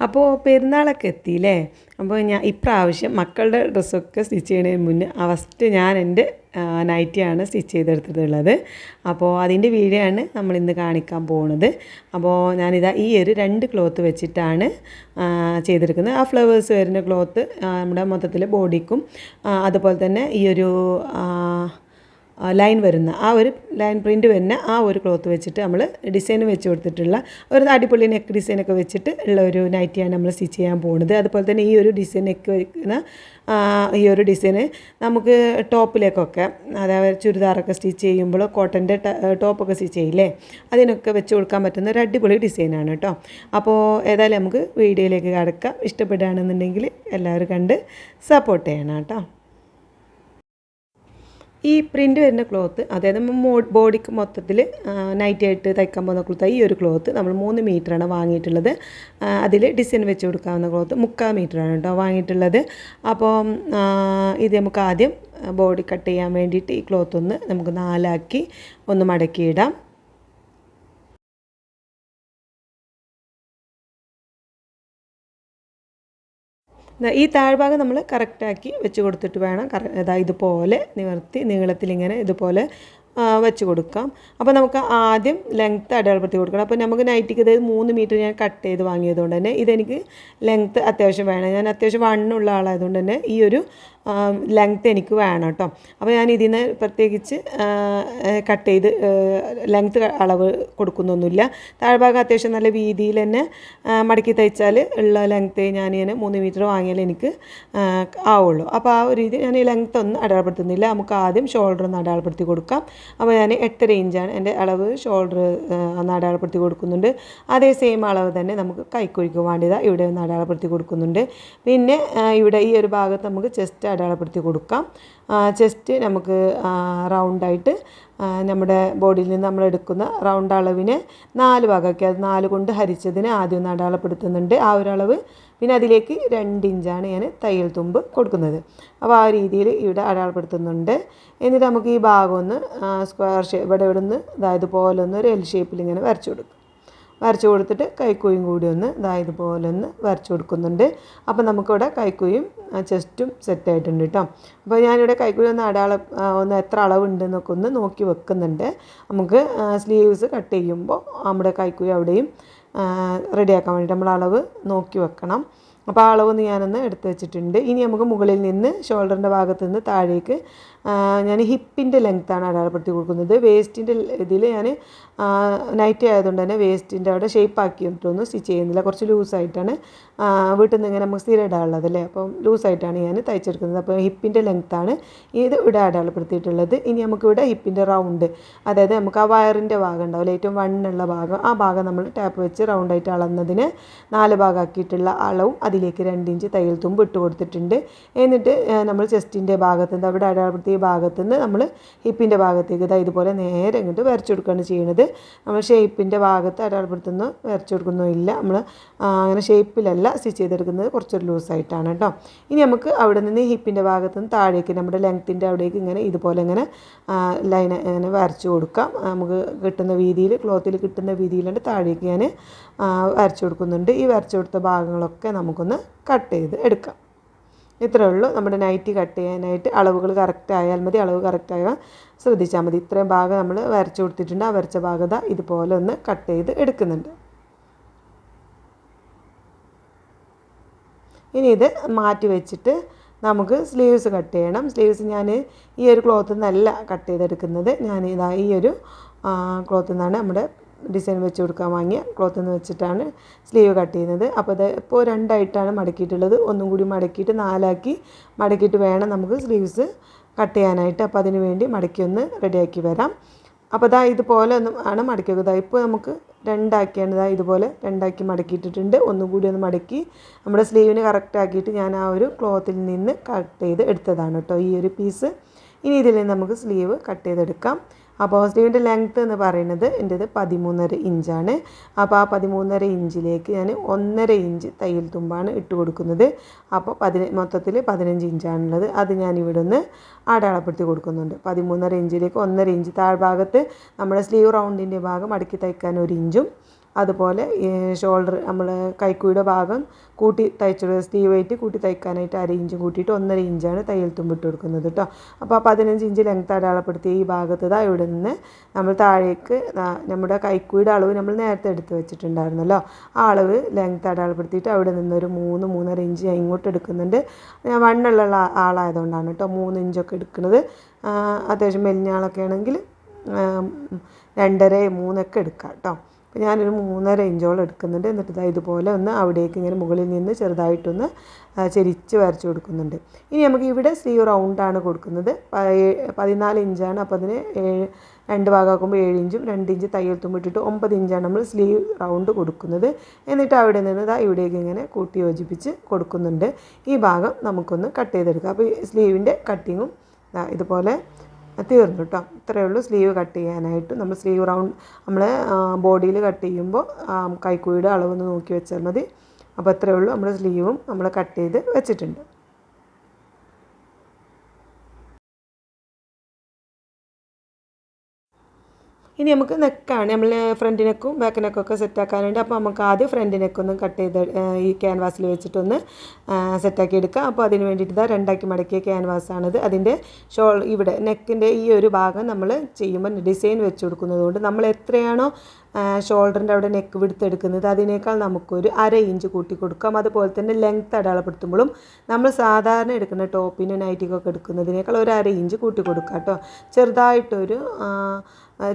അപ്പോൾ പെരുന്നാളൊക്കെ എത്തിയില്ലേ? അപ്പോൾ ഞാൻ ഇപ്രാവശ്യം മക്കളുടെ ഡ്രസ്സൊക്കെ സ്റ്റിച്ച് ചെയ്യുന്നതിന് മുന്നേ ഫസ്റ്റ് ഞാൻ എന്റെ നൈറ്റിയാണ് സ്റ്റിച്ച് ചെയ്തെടുത്തിട്ടുള്ളത്. അപ്പോൾ അതിന്റെ വീഡിയോ ആണ് നമ്മൾ ഇന്ന് കാണിക്കാൻ പോകുന്നത് അപ്പോൾ ഞാനിതാ ഈ ഒരു രണ്ട് ക്ലോത്ത് വെച്ചിട്ടാണ് ചെയ്തെടുക്കുന്നത്. ആ ഫ്ലവേഴ്സ് വരുന്ന ക്ലോത്ത് നമ്മുടെ മൊത്തത്തിൽ ബോഡിക്കും അതുപോലെ തന്നെ ഈ ഒരു ലൈൻ വരുന്ന ആ ഒരു ലൈൻ പ്രിന്റ് വരുന്ന ആ ഒരു ക്ലോത്ത് വെച്ചിട്ട് നമ്മൾ ഡിസൈൻ വെച്ച് കൊടുത്തിട്ടുള്ള ഒരു അടിപൊളി നെക്ക് ഡിസൈനൊക്കെ വെച്ചിട്ട് ഉള്ള ഒരു നൈറ്റിയാണ് നമ്മൾ സ്റ്റിച്ച് ചെയ്യാൻ പോകുന്നത് അതുപോലെ തന്നെ ഈ ഒരു ഡിസൈൻ നെക്ക് വയ്ക്കുന്ന ഈ ഒരു ഡിസൈന് നമുക്ക് ടോപ്പിലേക്കൊക്കെ അതായത് ചുരിദാറൊക്കെ സ്റ്റിച്ച് ചെയ്യുമ്പോൾ കോട്ടന്റെ ടോപ്പൊക്കെ സ്റ്റിച്ച് ചെയ്യില്ലേ അതിനൊക്കെ വെച്ച് കൊടുക്കാൻ പറ്റുന്ന ഒരു അടിപൊളി ഡിസൈനാണ് കേട്ടോ അപ്പോൾ ഏതായാലും നമുക്ക് വീഡിയോയിലേക്ക് കടക്കാം. ഇഷ്ടപ്പെടുകയാണെന്നുണ്ടെങ്കിൽ എല്ലാവരും കണ്ട് സപ്പോർട്ട് ചെയ്യണം കേട്ടോ ഈ പ്രിന്റ് വരുന്ന ക്ലോത്ത് അതായത് ബോഡിക്ക് മൊത്തത്തിൽ നൈറ്റ് ആയിട്ട് തയ്ക്കാൻ പോകുന്ന ക്ലോത്ത് ഈ ഒരു ക്ലോത്ത് നമ്മൾ മൂന്ന് മീറ്ററാണ് വാങ്ങിയിട്ടുള്ളത്. അതിൽ ഡിസൈൻ വെച്ച് കൊടുക്കാവുന്ന ക്ലോത്ത് മുക്കാൽ മീറ്ററാണ് കേട്ടോ വാങ്ങിയിട്ടുള്ളത്. അപ്പോൾ ഇത് നമുക്ക് ആദ്യം ബോഡി കട്ട് ചെയ്യാൻ വേണ്ടിയിട്ട് ഈ ക്ലോത്ത് ഒന്ന് നമുക്ക് നാലാക്കി ഒന്ന് മടക്കിയിടാം. ഈ താഴ്ഭാഗം നമ്മൾ കറക്റ്റാക്കി വെച്ച് കൊടുത്തിട്ട് വേണം കറ ഇതാ ഇതുപോലെ നിവർത്തി നീളത്തിലിങ്ങനെ ഇതുപോലെ വെച്ച് കൊടുക്കാം. അപ്പോൾ നമുക്ക് ആദ്യം ലെങ്ത്ത് അടയാളപ്പെടുത്തി കൊടുക്കണം. അപ്പോൾ നമുക്ക് നൈറ്റിക്ക് ഇത് മൂന്ന് മീറ്റർ ഞാൻ കട്ട് ചെയ്ത് വാങ്ങിയതുകൊണ്ട് തന്നെ ഇതെനിക്ക് ലെങ്ത്ത് അത്യാവശ്യം വേണം. ഞാൻ അത്യാവശ്യം വണ്ണുള്ള ആളായതുകൊണ്ട് തന്നെ ഈ ഒരു ലെങ്ത്ത് എനിക്ക് വേണം കേട്ടോ അപ്പോൾ ഞാൻ ഇതിൽ നിന്ന് പ്രത്യേകിച്ച് കട്ട് ചെയ്ത് ലെങ്ത്ത് അളവ് കൊടുക്കുന്നൊന്നുമില്ല. താഴ്ഭാഗം അത്യാവശ്യം നല്ല വീതിയിൽ തന്നെ മടക്കി തയ്ച്ചാൽ ഉള്ള ലെങ്ത്ത് ഞാൻ ഇങ്ങനെ മൂന്ന് മീറ്റർ വാങ്ങിയാൽ എനിക്ക് ആവുള്ളൂ. അപ്പോൾ ആ ഒരു രീതി ഞാൻ ഈ ലെങ്ത്ത് ഒന്നും അടയാളപ്പെടുത്തുന്നില്ല. നമുക്ക് ആദ്യം ഷോൾഡർ ഒന്ന് അടയാളപ്പെടുത്തി കൊടുക്കാം. അപ്പോൾ ഞാൻ എട്ടര ഇഞ്ചാണ് എന്റെ അളവ് ഷോൾഡർ ഒന്ന് അടയാളപ്പെടുത്തി കൊടുക്കുന്നുണ്ട്. അതേ സെയിം അളവ് തന്നെ നമുക്ക് കൈക്കുഴിക്ക് വേണ്ടിയതാണ് ഇവിടെ ഒന്ന് അടയാളപ്പെടുത്തി കൊടുക്കുന്നുണ്ട്. പിന്നെ ഇവിടെ ഈ ഒരു ഭാഗത്ത് നമുക്ക് ചെസ്റ്റ് അടയാളപ്പെടുത്തി കൊടുക്കാം. ചെസ്റ്റ് നമുക്ക് റൗണ്ടായിട്ട് നമ്മുടെ ബോഡിയിൽ നിന്ന് നമ്മൾ എടുക്കുന്ന റൗണ്ട് അളവിനെ നാല് ഭാഗമാക്കി. അത് നാല് കൊണ്ട് ഹരിച്ചതിന് ആദ്യം ഒന്ന് അടയാളപ്പെടുത്തുന്നുണ്ട്. ആ ഒരു അളവ് പിന്നെ അതിലേക്ക് രണ്ട് ഇഞ്ചാണ് ഞാൻ തയ്യൽ തുമ്പ് കൊടുക്കുന്നത്. അപ്പോൾ ആ രീതിയിൽ ഇവിടെ അടയാളപ്പെടുത്തുന്നുണ്ട്. എന്നിട്ട് നമുക്ക് ഈ ഭാഗം ഒന്ന് സ്ക്വയർ ഷേപ്പ് ഇവിടെ ഇവിടെ നിന്ന് അതായത് പോലെ ഒന്ന് ഒരു എൽ ഷേപ്പിൽ ഇങ്ങനെ വരച്ചു കൊടുക്കും. വരച്ചു കൊടുത്തിട്ട് കൈക്കുയും കൂടി ഒന്ന് ഇതാ ഇതുപോലെ ഒന്ന് വരച്ചു കൊടുക്കുന്നുണ്ട്. അപ്പോൾ നമുക്കിവിടെ കൈക്കുയും ചെസ്റ്റും സെറ്റായിട്ടുണ്ട് കേട്ടോ അപ്പോൾ ഞാനിവിടെ കൈക്കുഴി ഒന്ന് അടയാള ഒന്ന് എത്ര അളവുണ്ടെന്നൊക്കെ ഒന്ന് നോക്കി വെക്കുന്നുണ്ട്. നമുക്ക് സ്ലീവ്സ് കട്ട് ചെയ്യുമ്പോൾ നമ്മുടെ കൈക്കുഴി അവിടെയും റെഡിയാക്കാൻ വേണ്ടിയിട്ട് നമ്മൾ അളവ് നോക്കി വെക്കണം. അപ്പോൾ ആ അളവൊന്ന് ഞാനൊന്ന് എടുത്ത് വെച്ചിട്ടുണ്ട്. ഇനി നമുക്ക് മുകളിൽ നിന്ന് ഷോൾഡറിന്റെ ഭാഗത്ത് നിന്ന് താഴേക്ക് ഞാൻ ഹിപ്പിന്റെ ലെങ്ത്താണ് അടയാളപ്പെടുത്തി കൊടുക്കുന്നത്. വേസ്റ്റിന്റെ ഇതിൽ ഞാൻ നൈറ്റി ആയതുകൊണ്ട് തന്നെ വേസ്റ്റിന്റെ അവിടെ ഷേപ്പ് ആക്കിയിട്ടൊന്നും സ്റ്റിച്ച് ചെയ്യുന്നില്ല. കുറച്ച് ലൂസായിട്ടാണ് വീട്ടിൽ നിന്ന് ഇങ്ങനെ നമുക്ക് സ്ഥിരം ഇടാനുള്ളത് അല്ലേ? അപ്പം ലൂസായിട്ടാണ് ഞാൻ തയ്ച്ചെടുക്കുന്നത്. അപ്പോൾ ഹിപ്പിന്റെ ലെങ്ത്താണ് ഇത് ഇവിടെ അടയാളപ്പെടുത്തിയിട്ടുള്ളത്. ഇനി നമുക്കിവിടെ ഹിപ്പിന്റെ റൗണ്ട് അതായത് നമുക്ക് ആ വയറിന്റെ ഭാഗം ഉണ്ടാവില്ല ഏറ്റവും വണ്ണുള്ള ഭാഗം. ആ ഭാഗം നമ്മൾ ടാപ്പ് വെച്ച് റൗണ്ടായിട്ട് അളന്നതിന് നാല് ഭാഗമാക്കിയിട്ടുള്ള അളവും അതിലേക്ക് രണ്ട് ഇഞ്ച് തയ്യൽ തുമ്പ് ഇട്ട് കൊടുത്തിട്ടുണ്ട്. എന്നിട്ട് നമ്മൾ ചെസ്റ്റിന്റെ ഭാഗത്ത് നിന്ന് അവിടെ അടയാളപ്പെടുത്തിയ ഭാഗത്ത് നിന്ന് നമ്മൾ ഹിപ്പിന്റെ ഭാഗത്തേക്ക് ഇതാ ഇതുപോലെ നേരെ ഇങ്ങോട്ട് വരച്ചു കൊടുക്കുകയാണ് ചെയ്യുന്നത്. നമ്മൾ ഷേപ്പിന്റെ ഭാഗത്ത് അടയാളപ്പെടുത്തുന്നു വരച്ചു കൊടുക്കുന്നില്ല നമ്മൾ അങ്ങനെ ഷേപ്പിലല്ല സ്റ്റിച്ച് ചെയ്തെടുക്കുന്നത്. കുറച്ചൊരു ലൂസായിട്ടാണ് കേട്ടോ. ഇനി നമുക്ക് അവിടെ നിന്ന് ഹിപ്പിന്റെ ഭാഗത്ത് നിന്ന് താഴേക്ക് നമ്മുടെ ലെങ്ത്തിന്റെ അവിടേക്ക് ഇങ്ങനെ ഇതുപോലെ ഇങ്ങനെ ലൈൻ ഇങ്ങനെ വരച്ചു കൊടുക്കാം. നമുക്ക് കിട്ടുന്ന വീതിയിൽ ക്ലോത്തിൽ കിട്ടുന്ന വീതിയിലുണ്ട് താഴേക്ക് ഞാൻ വരച്ചു കൊടുക്കുന്നുണ്ട്. ഈ വരച്ചു കൊടുത്ത ഭാഗങ്ങളൊക്കെ നമുക്കൊന്ന് കട്ട് ചെയ്ത് എടുക്കാം. ഇത്രയേ ഉള്ളൂ. നമ്മുടെ നൈറ്റി കട്ട് ചെയ്യാനായിട്ട് അളവുകൾ കറക്റ്റ് ആയാൽ മതി. അളവ് കറക്റ്റ് ആയാൽ ശ്രദ്ധിച്ചാൽ മതി. ഇത്രയും ഭാഗം നമ്മൾ വരച്ചു കൊടുത്തിട്ടുണ്ട്. ആ വരച്ച ഭാഗത ഇതുപോലെ ഒന്ന് കട്ട് ചെയ്ത് എടുക്കുന്നുണ്ട്. ഇനി ഇത് മാറ്റി വെച്ചിട്ട് നമുക്ക് സ്ലീവ്സ് കട്ട് ചെയ്യണം. സ്ലീവ്സ് ഞാൻ ഈ ഒരു ക്ലോത്തിൽ നിന്നല്ല കട്ട് ചെയ്തെടുക്കുന്നത്. ഞാൻ ഇതാ ഈ ഒരു ക്ലോത്തിൽ നിന്നാണ് നമ്മുടെ ഡിസൈൻ വെച്ച് കൊടുക്കാൻ വാങ്ങിയ ക്ലോത്ത് എന്ന് വെച്ചിട്ടാണ് സ്ലീവ് കട്ട് ചെയ്യുന്നത്. അപ്പോൾ ഇത് ഇപ്പോൾ രണ്ടായിട്ടാണ് മടക്കിയിട്ടുള്ളത്. ഒന്നും കൂടി മടക്കിയിട്ട് നാലാക്കി മടക്കിയിട്ട് വേണം നമുക്ക് സ്ലീവ്സ് കട്ട് ചെയ്യാനായിട്ട്. അപ്പോൾ അതിന് വേണ്ടി മടക്കി ഒന്ന് റെഡിയാക്കി വരാം. അപ്പോൾ ദാ ഇതുപോലെ ഒന്ന് ആണ് മടക്കി വെക്കുക ഇപ്പോൾ നമുക്ക് രണ്ടാക്കിയാണ് ഇതാ ഇതുപോലെ രണ്ടാക്കി മടക്കിയിട്ടിട്ടുണ്ട്. ഒന്നും കൂടി ഒന്ന് മടക്കി നമ്മുടെ സ്ലീവിന് കറക്റ്റ് ആക്കിയിട്ട് ഞാൻ ആ ഒരു ക്ലോത്തിൽ നിന്ന് കട്ട് ചെയ്ത് എടുത്തതാണ് കേട്ടോ. ഈ ഒരു പീസ് ഇനി ഇതിൽ നിന്ന് നമുക്ക് സ്ലീവ് കട്ട് ചെയ്തെടുക്കാം. അപ്പോൾ പോസിറ്റീവിന്റെ ലെങ്ത്ത് എന്ന് പറയുന്നത് എന്റേത് പതിമൂന്നര ഇഞ്ചാണ് അപ്പോൾ ആ പതിമൂന്നര ഇഞ്ചിലേക്ക് ഞാൻ ഒന്നര ഇഞ്ച് തയ്യൽ തുമ്പാണ് ഇട്ട് കൊടുക്കുന്നത്. അപ്പോൾ പതിന മൊത്തത്തിൽ പതിനഞ്ച് ഇഞ്ചാണുള്ളത് അത് ഞാൻ ഇവിടെ നിന്ന് അടയാളപ്പെടുത്തി കൊടുക്കുന്നുണ്ട്. പതിമൂന്നര ഇഞ്ചിലേക്ക് ഒന്നര ഇഞ്ച് താഴ്ഭാഗത്ത് നമ്മുടെ സ്ലീവ് റൗണ്ടിന്റെ ഭാഗം മടക്കി തയ്ക്കാൻ ഒരു ഇഞ്ചും അതുപോലെ ഷോൾഡർ നമ്മൾ കൈക്കൂടെ ഭാഗം കൂട്ടി തയ്ച്ചു സ്ലീവ് ആയിട്ട് കൂട്ടി തയ്ക്കാനായിട്ട് അര ഇഞ്ചും കൂട്ടിയിട്ട് ഒന്നര ഇഞ്ചാണ് തയ്യൽ തുമ്പിട്ട് കൊടുക്കുന്നത് കേട്ടോ അപ്പോൾ പതിനഞ്ച് ഇഞ്ച് ലെങ്ത് അടയാളപ്പെടുത്തിയ ഈ ഭാഗത്ത് ഇതാ ഇവിടെ നിന്ന് നമ്മൾ താഴേക്ക് നമ്മുടെ കൈക്കൂടെ അളവ് നമ്മൾ നേരത്തെ എടുത്ത് വെച്ചിട്ടുണ്ടായിരുന്നല്ലോ. ആ അളവ് ലെങ്ത് അടയാളപ്പെടുത്തിയിട്ട് അവിടെ നിന്ന് ഒരു മൂന്ന് മൂന്നര ഇഞ്ച് ഞാൻ ഇങ്ങോട്ട് എടുക്കുന്നുണ്ട്. ഞാൻ വണ്ണുള്ള ആളായതുകൊണ്ടാണ് കേട്ടോ മൂന്ന് ഇഞ്ചൊക്കെ എടുക്കുന്നത്. അത്യാവശ്യം മെലിഞ്ഞ ആളൊക്കെ ആണെങ്കിൽ രണ്ടര മൂന്നൊക്കെ എടുക്കാം കേട്ടോ അപ്പോൾ ഞാനൊരു മൂന്നര ഇഞ്ചോളം എടുക്കുന്നുണ്ട്. എന്നിട്ട് ഇതാ ഇതുപോലെ ഒന്ന് അവിടേക്ക് ഇങ്ങനെ മുകളിൽ നിന്ന് ചെറുതായിട്ടൊന്ന് ചെരിച്ച് വരച്ച് കൊടുക്കുന്നുണ്ട്. ഇനി നമുക്ക് ഇവിടെ സ്ലീവ് റൗണ്ടാണ് കൊടുക്കുന്നത്. പതിനാല് ഇഞ്ചാണ്. അപ്പോൾ അതിന് ഏഴ് രണ്ട് ഭാഗമാക്കുമ്പോൾ ഏഴ് ഇഞ്ചും രണ്ട് ഇഞ്ച് തയ്യൽ തുമ്പിട്ടിട്ട് ഒമ്പത് ഇഞ്ചാണ് നമ്മൾ സ്ലീവ് റൗണ്ട് കൊടുക്കുന്നത്. എന്നിട്ട് അവിടെ നിന്ന് ഇതാ ഇവിടേക്ക് ഇങ്ങനെ കൂട്ടി യോജിപ്പിച്ച് കൊടുക്കുന്നുണ്ട്. ഈ ഭാഗം നമുക്കൊന്ന് കട്ട് ചെയ്തെടുക്കാം. അപ്പോൾ സ്ലീവിന്റെ കട്ടിങ്ങും ഇതുപോലെ തീർന്നു കേട്ടോ. ഇത്രയേ ഉള്ളൂ സ്ലീവ് കട്ട് ചെയ്യാനായിട്ട്. നമ്മൾ സ്ലീവ് റൗണ്ട് നമ്മൾ ബോഡിയിൽ കട്ട് ചെയ്യുമ്പോൾ കൈക്കൂയുടെ അളവൊന്ന് നോക്കി വെച്ചാൽ മതി. അപ്പോൾ അത്രയേ ഉള്ളൂ. നമ്മൾ സ്ലീവും നമ്മൾ കട്ട് ചെയ്ത് വെച്ചിട്ടുണ്ട്. ഇനി നമുക്ക് നെക്കാണ്. നമ്മൾ ഫ്രണ്ട് നെക്കും ബാക്ക് നെക്കും നെക്കൊക്കെ സെറ്റാക്കാനുണ്ട് അപ്പോൾ നമുക്ക് ആദ്യം ഫ്രണ്ട് നെക്കൊന്ന് കട്ട് ചെയ്ത് ഈ ക്യാൻവാസിൽ വെച്ചിട്ടൊന്ന് സെറ്റാക്കി എടുക്കാം. അപ്പോൾ അതിന് വേണ്ടിയിട്ട് ഇതാ രണ്ടാക്കി മടക്കിയ ക്യാൻവാസാണിത് അതിന്റെ ഷോൾ ഇവിടെ നെക്കിന്റെ ഈ ഒരു ഭാഗം നമ്മൾ ചെയ്യുമ്പോൾ ഡിസൈൻ വെച്ച് കൊടുക്കുന്നതുകൊണ്ട് നമ്മൾ എത്രയാണോ ഷോൾഡറിന്റെ അവിടെ നെക്ക് വിടുത്തെടുക്കുന്നത് അതിനേക്കാൾ നമുക്കൊരു അര ഇഞ്ച് കൂട്ടി കൊടുക്കാം. അതുപോലെ തന്നെ ലെങ്ത്ത് അടയാളപ്പെടുത്തുമ്പോഴും നമ്മൾ സാധാരണ എടുക്കുന്ന ടോപ്പിനും നൈറ്റിക്കൊക്കെ എടുക്കുന്നതിനേക്കാൾ ഒരു അര ഇഞ്ച് കൂട്ടി കൊടുക്കാം കേട്ടോ. ചെറുതായിട്ടൊരു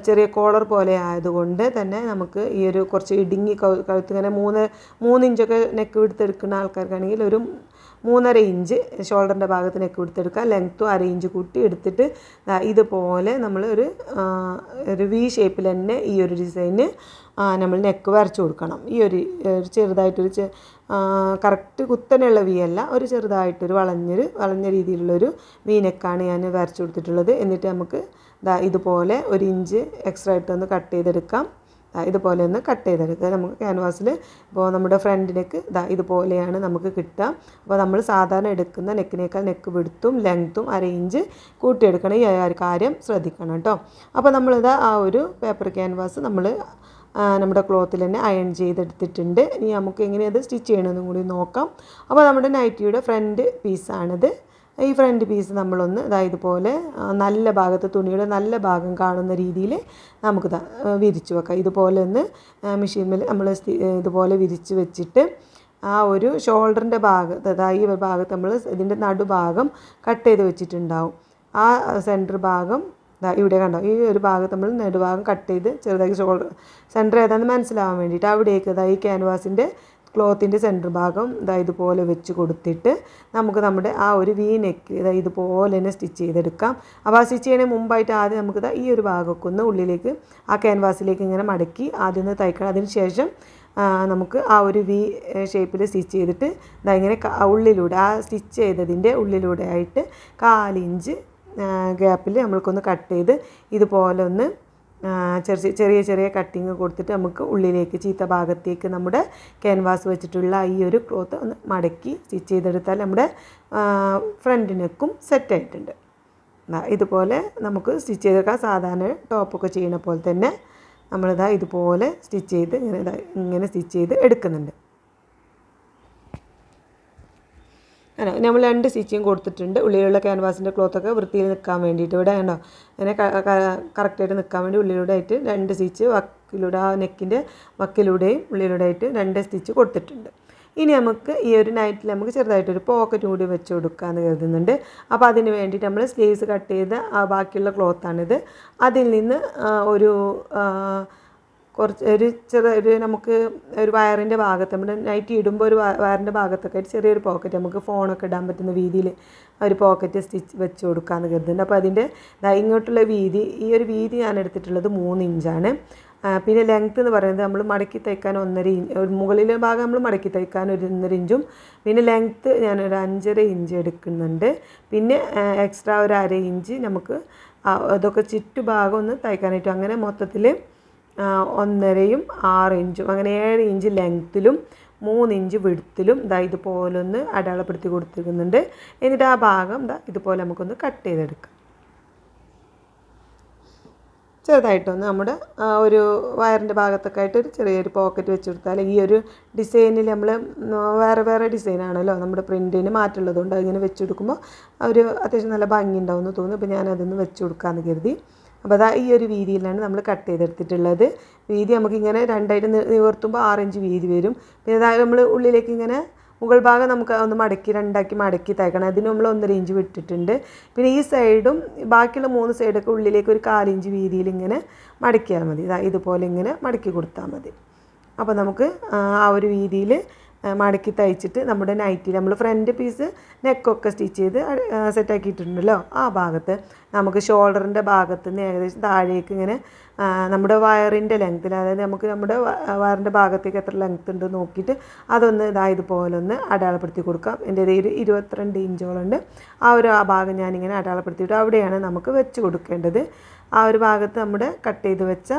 ചെറിയ കോളർ പോലെ ആയതുകൊണ്ട് തന്നെ നമുക്ക് ഈ ഒരു കുറച്ച് ഇടുങ്ങി കഴു- കഴുത്ത് ഇങ്ങനെ മൂന്ന് മൂന്ന് ഇഞ്ചൊക്കെ നെക്ക് വിടുത്തെടുക്കുന്ന ആൾക്കാർക്കാണെങ്കിൽ ഒരു മൂന്നര ഇഞ്ച് ഷോൾഡറിന്റെ ഭാഗത്ത് നെക്ക് കൊടുത്തെടുക്കുക ലെങ്ത്തും അര ഇഞ്ച് കൂട്ടി എടുത്തിട്ട് ഇതുപോലെ നമ്മൾ ഒരു ഒരു വി ഷേപ്പിൽ തന്നെ ഈ ഒരു ഡിസൈന് നമ്മൾ നെക്ക് വരച്ചു കൊടുക്കണം. ഈ ഒരു ചെറുതായിട്ടൊരു കറക്റ്റ് കുത്തനെയുള്ള വി അല്ല ഒരു ചെറുതായിട്ടൊരു വളഞ്ഞൊരു വളഞ്ഞ രീതിയിലുള്ളൊരു വി നെക്കാണ് ഞാൻ വരച്ചു കൊടുത്തിട്ടുള്ളത്. എന്നിട്ട് നമുക്ക് ദാ ഇതുപോലെ ഒരു ഇഞ്ച് എക്സ്ട്രാ ആയിട്ടൊന്ന് കട്ട് ചെയ്തെടുക്കാം. ഇതുപോലെ ഒന്ന് കട്ട് ചെയ്തെടുക്കുക നമുക്ക് ക്യാൻവാസിൽ ഇപ്പോൾ നമ്മുടെ ഫ്രണ്ട് നെക്ക് ദാ ഇതുപോലെയാണ് നമുക്ക് കിട്ടുക അപ്പോൾ നമ്മൾ സാധാരണ എടുക്കുന്ന നെക്കിനേക്കാൾ നെക്ക് വിടുത്തും ലെങ്ത്തും അര ഇഞ്ച് കൂട്ടിയെടുക്കണം. ഈ കാര്യം ശ്രദ്ധിക്കണം കേട്ടോ. അപ്പോൾ നമ്മളിത് ആ ഒരു പേപ്പർ ക്യാൻവാസ് നമ്മൾ നമ്മുടെ ക്ലോത്തിൽ തന്നെ അയൺ ചെയ്തെടുത്തിട്ടുണ്ട്. ഇനി നമുക്ക് എങ്ങനെയത് സ്റ്റിച്ച് ചെയ്യണമെന്നും കൂടി നോക്കാം. അപ്പോൾ നമ്മുടെ നൈറ്റിയുടെ ഫ്രണ്ട് പീസാണിത്. ഈ ഫ്രണ്ട് പീസ് നമ്മളൊന്ന് ഇതാ ഇതുപോലെ നല്ല ഭാഗത്ത് തുണിയുടെ നല്ല ഭാഗം കാണുന്ന രീതിയിൽ നമുക്ക് വിരിച്ചു വെക്കാം. ഇതുപോലെ ഒന്ന് മെഷീനിൽ നമ്മൾ ഇതുപോലെ വിരിച്ച് വെച്ചിട്ട് ആ ഒരു ഷോൾഡറിന്റെ ഭാഗത്ത് അതായത് ഈ ഭാഗത്ത് നമ്മൾ ഇതിന്റെ നടുഭാഗം കട്ട് ചെയ്ത് വെച്ചിട്ടുണ്ടാവും. ആ സെന്റർ ഭാഗം ഇവിടെ കണ്ടോ ഈ ഒരു ഭാഗത്ത് നമ്മൾ നടുഭാഗം കട്ട് ചെയ്ത് ചെറുതാക്കി ഷോൾഡർ സെന്റർ ഏതാണെന്ന് മനസ്സിലാവാൻ വേണ്ടിയിട്ട് അവിടേക്ക് ഇതാ ഈ ക്യാൻവാസിന്റെ ക്ലോത്തിന്റെ സെന്റർ ഭാഗം ഇതാ ഇതുപോലെ വെച്ച് കൊടുത്തിട്ട് നമുക്ക് നമ്മുടെ ആ ഒരു വി നെക്ക് ഇതാ ഇതുപോലെ തന്നെ സ്റ്റിച്ച് ചെയ്തെടുക്കാം. അപ്പോൾ ആ സ്റ്റിച്ച് ചെയ്യുന്നതിന് മുമ്പായിട്ട് ആദ്യം നമുക്ക് ഇതാ ഈ ഒരു ഭാഗമൊക്കെ ഒന്ന് ഉള്ളിലേക്ക് ആ ക്യാൻവാസിലേക്ക് ഇങ്ങനെ മടക്കി ആദ്യം ഒന്ന് തയ്ക്കണം. അതിന് ശേഷം നമുക്ക് ആ ഒരു വി ഷേപ്പിൽ സ്റ്റിച്ച് ചെയ്തിട്ട് ഇതാ ഇങ്ങനെ ഉള്ളിലൂടെ ആ സ്റ്റിച്ച് ചെയ്തതിന്റെ ഉള്ളിലൂടെ ആയിട്ട് കാലിഞ്ച് ഗ്യാപ്പിൽ നമ്മൾക്കൊന്ന് കട്ട് ചെയ്ത് ഇതുപോലെ ഒന്ന് ചെറിയ ചെറിയ ചെറിയ കട്ടിങ് കൊടുത്തിട്ട് നമുക്ക് ഉള്ളിലേക്ക് ചീത്ത ഭാഗത്തേക്ക് നമ്മുടെ ക്യാൻവാസ് വെച്ചിട്ടുള്ള ഈ ഒരു ക്ലോത്ത് ഒന്ന് മടക്കി സ്റ്റിച്ച് ചെയ്തെടുത്താൽ നമ്മുടെ ഫ്രണ്ട് നെക്കും സെറ്റായിട്ടുണ്ട് ഇതുപോലെ നമുക്ക് സ്റ്റിച്ച് ചെയ്തെടുക്കാം. സാധാരണ ടോപ്പൊക്കെ ചെയ്യുന്ന പോലെ തന്നെ നമ്മളിതാ ഇതുപോലെ സ്റ്റിച്ച് ചെയ്ത് ഇങ്ങനെ ഇങ്ങനെ സ്റ്റിച്ച് ചെയ്ത് എടുക്കുന്നുണ്ട്. അല്ല നമ്മൾ രണ്ട് സ്റ്റിച്ചിങ് കൊടുത്തിട്ടുണ്ട്. ഉള്ളിലുള്ള ക്യാൻവാസിന്റെ ക്ലോത്തൊക്കെ വൃത്തിയിൽ നിൽക്കാൻ വേണ്ടിയിട്ട്. ഇവിടെ കണ്ടോ അങ്ങനെ കറക്റ്റായിട്ട് നിൽക്കാൻ വേണ്ടി ഉള്ളിലൂടെ ആയിട്ട് രണ്ട് സ്റ്റിച്ച് വക്കിലൂടെ ആ നെക്കിന്റെ വക്കിലൂടെയും ഉള്ളിലൂടെ ആയിട്ട് രണ്ട് സ്റ്റിച്ച് കൊടുത്തിട്ടുണ്ട്. ഇനി നമുക്ക് ഈ ഒരു നൈറ്റിൽ നമുക്ക് ചെറുതായിട്ടൊരു പോക്കറ്റ് കൂടി വെച്ച് കൊടുക്കാമെന്ന് കരുതുന്നുണ്ട്. അപ്പോൾ അതിന് വേണ്ടിയിട്ട് നമ്മൾ സ്ലീവ്സ് കട്ട് ചെയ്ത് ബാക്കിയുള്ള ക്ലോത്താണിത് അതിൽ നിന്ന് ഒരു കുറച്ച് ഒരു ചെറിയ ഒരു നമുക്ക് ഒരു വയറിന്റെ ഭാഗത്ത് നമ്മുടെ നൈറ്റ് ഇടുമ്പോൾ ഒരു വയറിന്റെ ഭാഗത്തൊക്കെ ഒരു ചെറിയൊരു പോക്കറ്റ് നമുക്ക് ഫോണൊക്കെ ഇടാൻ പറ്റുന്ന രീതിയിൽ ഒരു പോക്കറ്റ് സ്റ്റിച്ച് വെച്ച് കൊടുക്കാമെന്ന് കരുതുന്നുണ്ട്. അപ്പോൾ അതിന്റെ ഇങ്ങോട്ടുള്ള വീതി ഈ ഒരു വീതി ഞാൻ എടുത്തിട്ടുള്ളത് മൂന്ന് ഇഞ്ചാണ് പിന്നെ ലെങ്ത്ത് എന്ന് പറയുന്നത് നമ്മൾ മടക്കി തയ്ക്കാൻ ഒന്നര ഇഞ്ച് മുകളിലെ ഭാഗം നമ്മൾ മടക്കി തയ്ക്കാൻ ഒരു ഒന്നര ഇഞ്ചും പിന്നെ ലെങ്ത്ത് ഞാനൊരു അഞ്ചര ഇഞ്ച് എടുക്കുന്നുണ്ട്. പിന്നെ എക്സ്ട്രാ ഒരു അര ഇഞ്ച് നമുക്ക് അതൊക്കെ ചുറ്റുഭാഗം ഒന്ന് തയ്ക്കാനായിട്ടും. അങ്ങനെ മൊത്തത്തിൽ ഒന്നരയും ആറ് ഇഞ്ചും. അങ്ങനെ ഏഴ് ഇഞ്ച് ലെങ്ത്തിലും മൂന്ന് ഇഞ്ച് വിടുത്തിലും ഇതാ ഇതുപോലെ ഒന്ന് അടയാളപ്പെടുത്തി കൊടുത്തിരിക്കുന്നുണ്ട്. എന്നിട്ട് ആ ഭാഗം ഇതാ ഇതുപോലെ നമുക്കൊന്ന് കട്ട് ചെയ്തെടുക്കാം. ചെറുതായിട്ടൊന്ന് നമ്മുടെ ഒരു വയറിന്റെ ഭാഗത്തൊക്കെ ആയിട്ട് ഒരു ചെറിയൊരു പോക്കറ്റ് വെച്ച് കൊടുത്താൽ ഈ ഒരു ഡിസൈനിൽ നമ്മൾ വേറെ വേറെ ഡിസൈനാണല്ലോ നമ്മുടെ പ്രിന്റിന് മാറ്റുള്ളതുകൊണ്ട് അതിങ്ങനെ വെച്ച് കൊടുക്കുമ്പോൾ ഒരു അത്യാവശ്യം നല്ല ഭംഗി ഉണ്ടാവും എന്ന് തോന്നുന്നു. അപ്പോൾ ഞാനതൊന്ന് വെച്ച് കൊടുക്കാമെന്ന് കരുതി. അപ്പോൾ അതാ ഈ ഒരു വീതിയിലാണ് നമ്മൾ കട്ട് ചെയ്തെടുത്തിട്ടുള്ളത്. വീതി നമുക്കിങ്ങനെ രണ്ടായിട്ട് നിവർത്തുമ്പോൾ ആറഞ്ച് വീതി വരും. പിന്നെ അതായത് നമ്മൾ ഉള്ളിലേക്ക് ഇങ്ങനെ മുകൾ ഭാഗം നമുക്ക് ഒന്ന് മടക്കി രണ്ടാക്കി മടക്കി തയ്ക്കണം അതിന് നമ്മൾ ഒന്നര ഇഞ്ച് വിട്ടിട്ടുണ്ട്. പിന്നെ ഈ സൈഡും ബാക്കിയുള്ള മൂന്ന് സൈഡൊക്കെ ഉള്ളിലേക്ക് ഒരു കാലിഞ്ച് വീതിയിൽ ഇങ്ങനെ മടക്കിയാൽ മതി. ഇതാ ഇതുപോലെ ഇങ്ങനെ മടക്കി കൊടുത്താൽ മതി. അപ്പോൾ നമുക്ക് ആ ഒരു വീതിയിൽ മടക്കി തയ്ച്ചിട്ട് നമ്മുടെ നൈറ്റി നമ്മൾ ഫ്രണ്ട് പീസ് നെക്കൊക്കെ സ്റ്റിച്ച് ചെയ്ത് സെറ്റാക്കിയിട്ടുണ്ടല്ലോ ആ ഭാഗത്ത് നമുക്ക് ഷോൾഡറിന്റെ ഭാഗത്ത് നിന്ന് ഏകദേശം താഴേക്ക് ഇങ്ങനെ നമ്മുടെ വയറിന്റെ ലെങ്ത്തിൽ അതായത് നമുക്ക് നമ്മുടെ വയറിന്റെ ഭാഗത്തേക്ക് എത്ര ലെങ്ത് ഉണ്ട് നോക്കിയിട്ട് അതൊന്ന് ഇതായത് ഇതുപോലെ ഒന്ന് അടയാളപ്പെടുത്തി കൊടുക്കാം. എന്റെ ഒരു ഇരുപത്തിരണ്ട് ഇഞ്ചോളുണ്ട് ആ ഒരു ആ ഭാഗം ഞാനിങ്ങനെ അടയാളപ്പെടുത്തിയിട്ട് അവിടെയാണ് നമുക്ക് വെച്ച് കൊടുക്കേണ്ടത്. ആ ഒരു ഭാഗത്ത് നമ്മുടെ കട്ട് ചെയ്ത് വെച്ച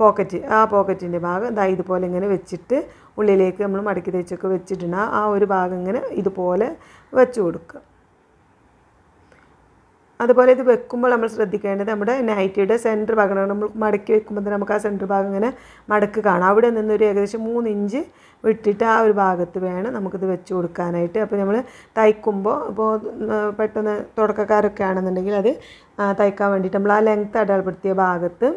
പോക്കറ്റ് ആ പോക്കറ്റിന്റെ ഭാഗം ദാ ഇതുപോലെ ഇങ്ങനെ വെച്ചിട്ട് ഉള്ളിലേക്ക് നമ്മൾ മടക്കി തേച്ചൊക്കെ വെച്ചിട്ടുണ്ട് ആ- ഒരു ഭാഗം ഇങ്ങനെ ഇതുപോലെ വെച്ച് കൊടുക്കുക. അതുപോലെ ഇത് വെക്കുമ്പോൾ നമ്മൾ ശ്രദ്ധിക്കേണ്ടത് നമ്മുടെ നൈറ്റിയുടെ സെന്റർ ഭാഗമാണ് നമ്മൾ മടക്കി വെക്കുമ്പോൾ തന്നെ നമുക്ക് ആ സെന്റർ ഭാഗം ഇങ്ങനെ മടക്ക് കാണാം. അവിടെ നിന്നൊരു ഏകദേശം മൂന്ന് ഇഞ്ച് വിട്ടിട്ട് ആ ഒരു ഭാഗത്ത് വേണം നമുക്കിത് വെച്ച് കൊടുക്കാനായിട്ട്. അപ്പോൾ നമ്മൾ തയ്ക്കുമ്പോൾ ഇപ്പോൾ പെട്ടെന്ന് തുടക്കക്കാരൊക്കെ ആണെന്നുണ്ടെങ്കിൽ അത് തയ്ക്കാൻ വേണ്ടിയിട്ട് നമ്മൾ ആ ലെങ്ത്ത് അടയാളപ്പെടുത്തിയ ഭാഗത്ത്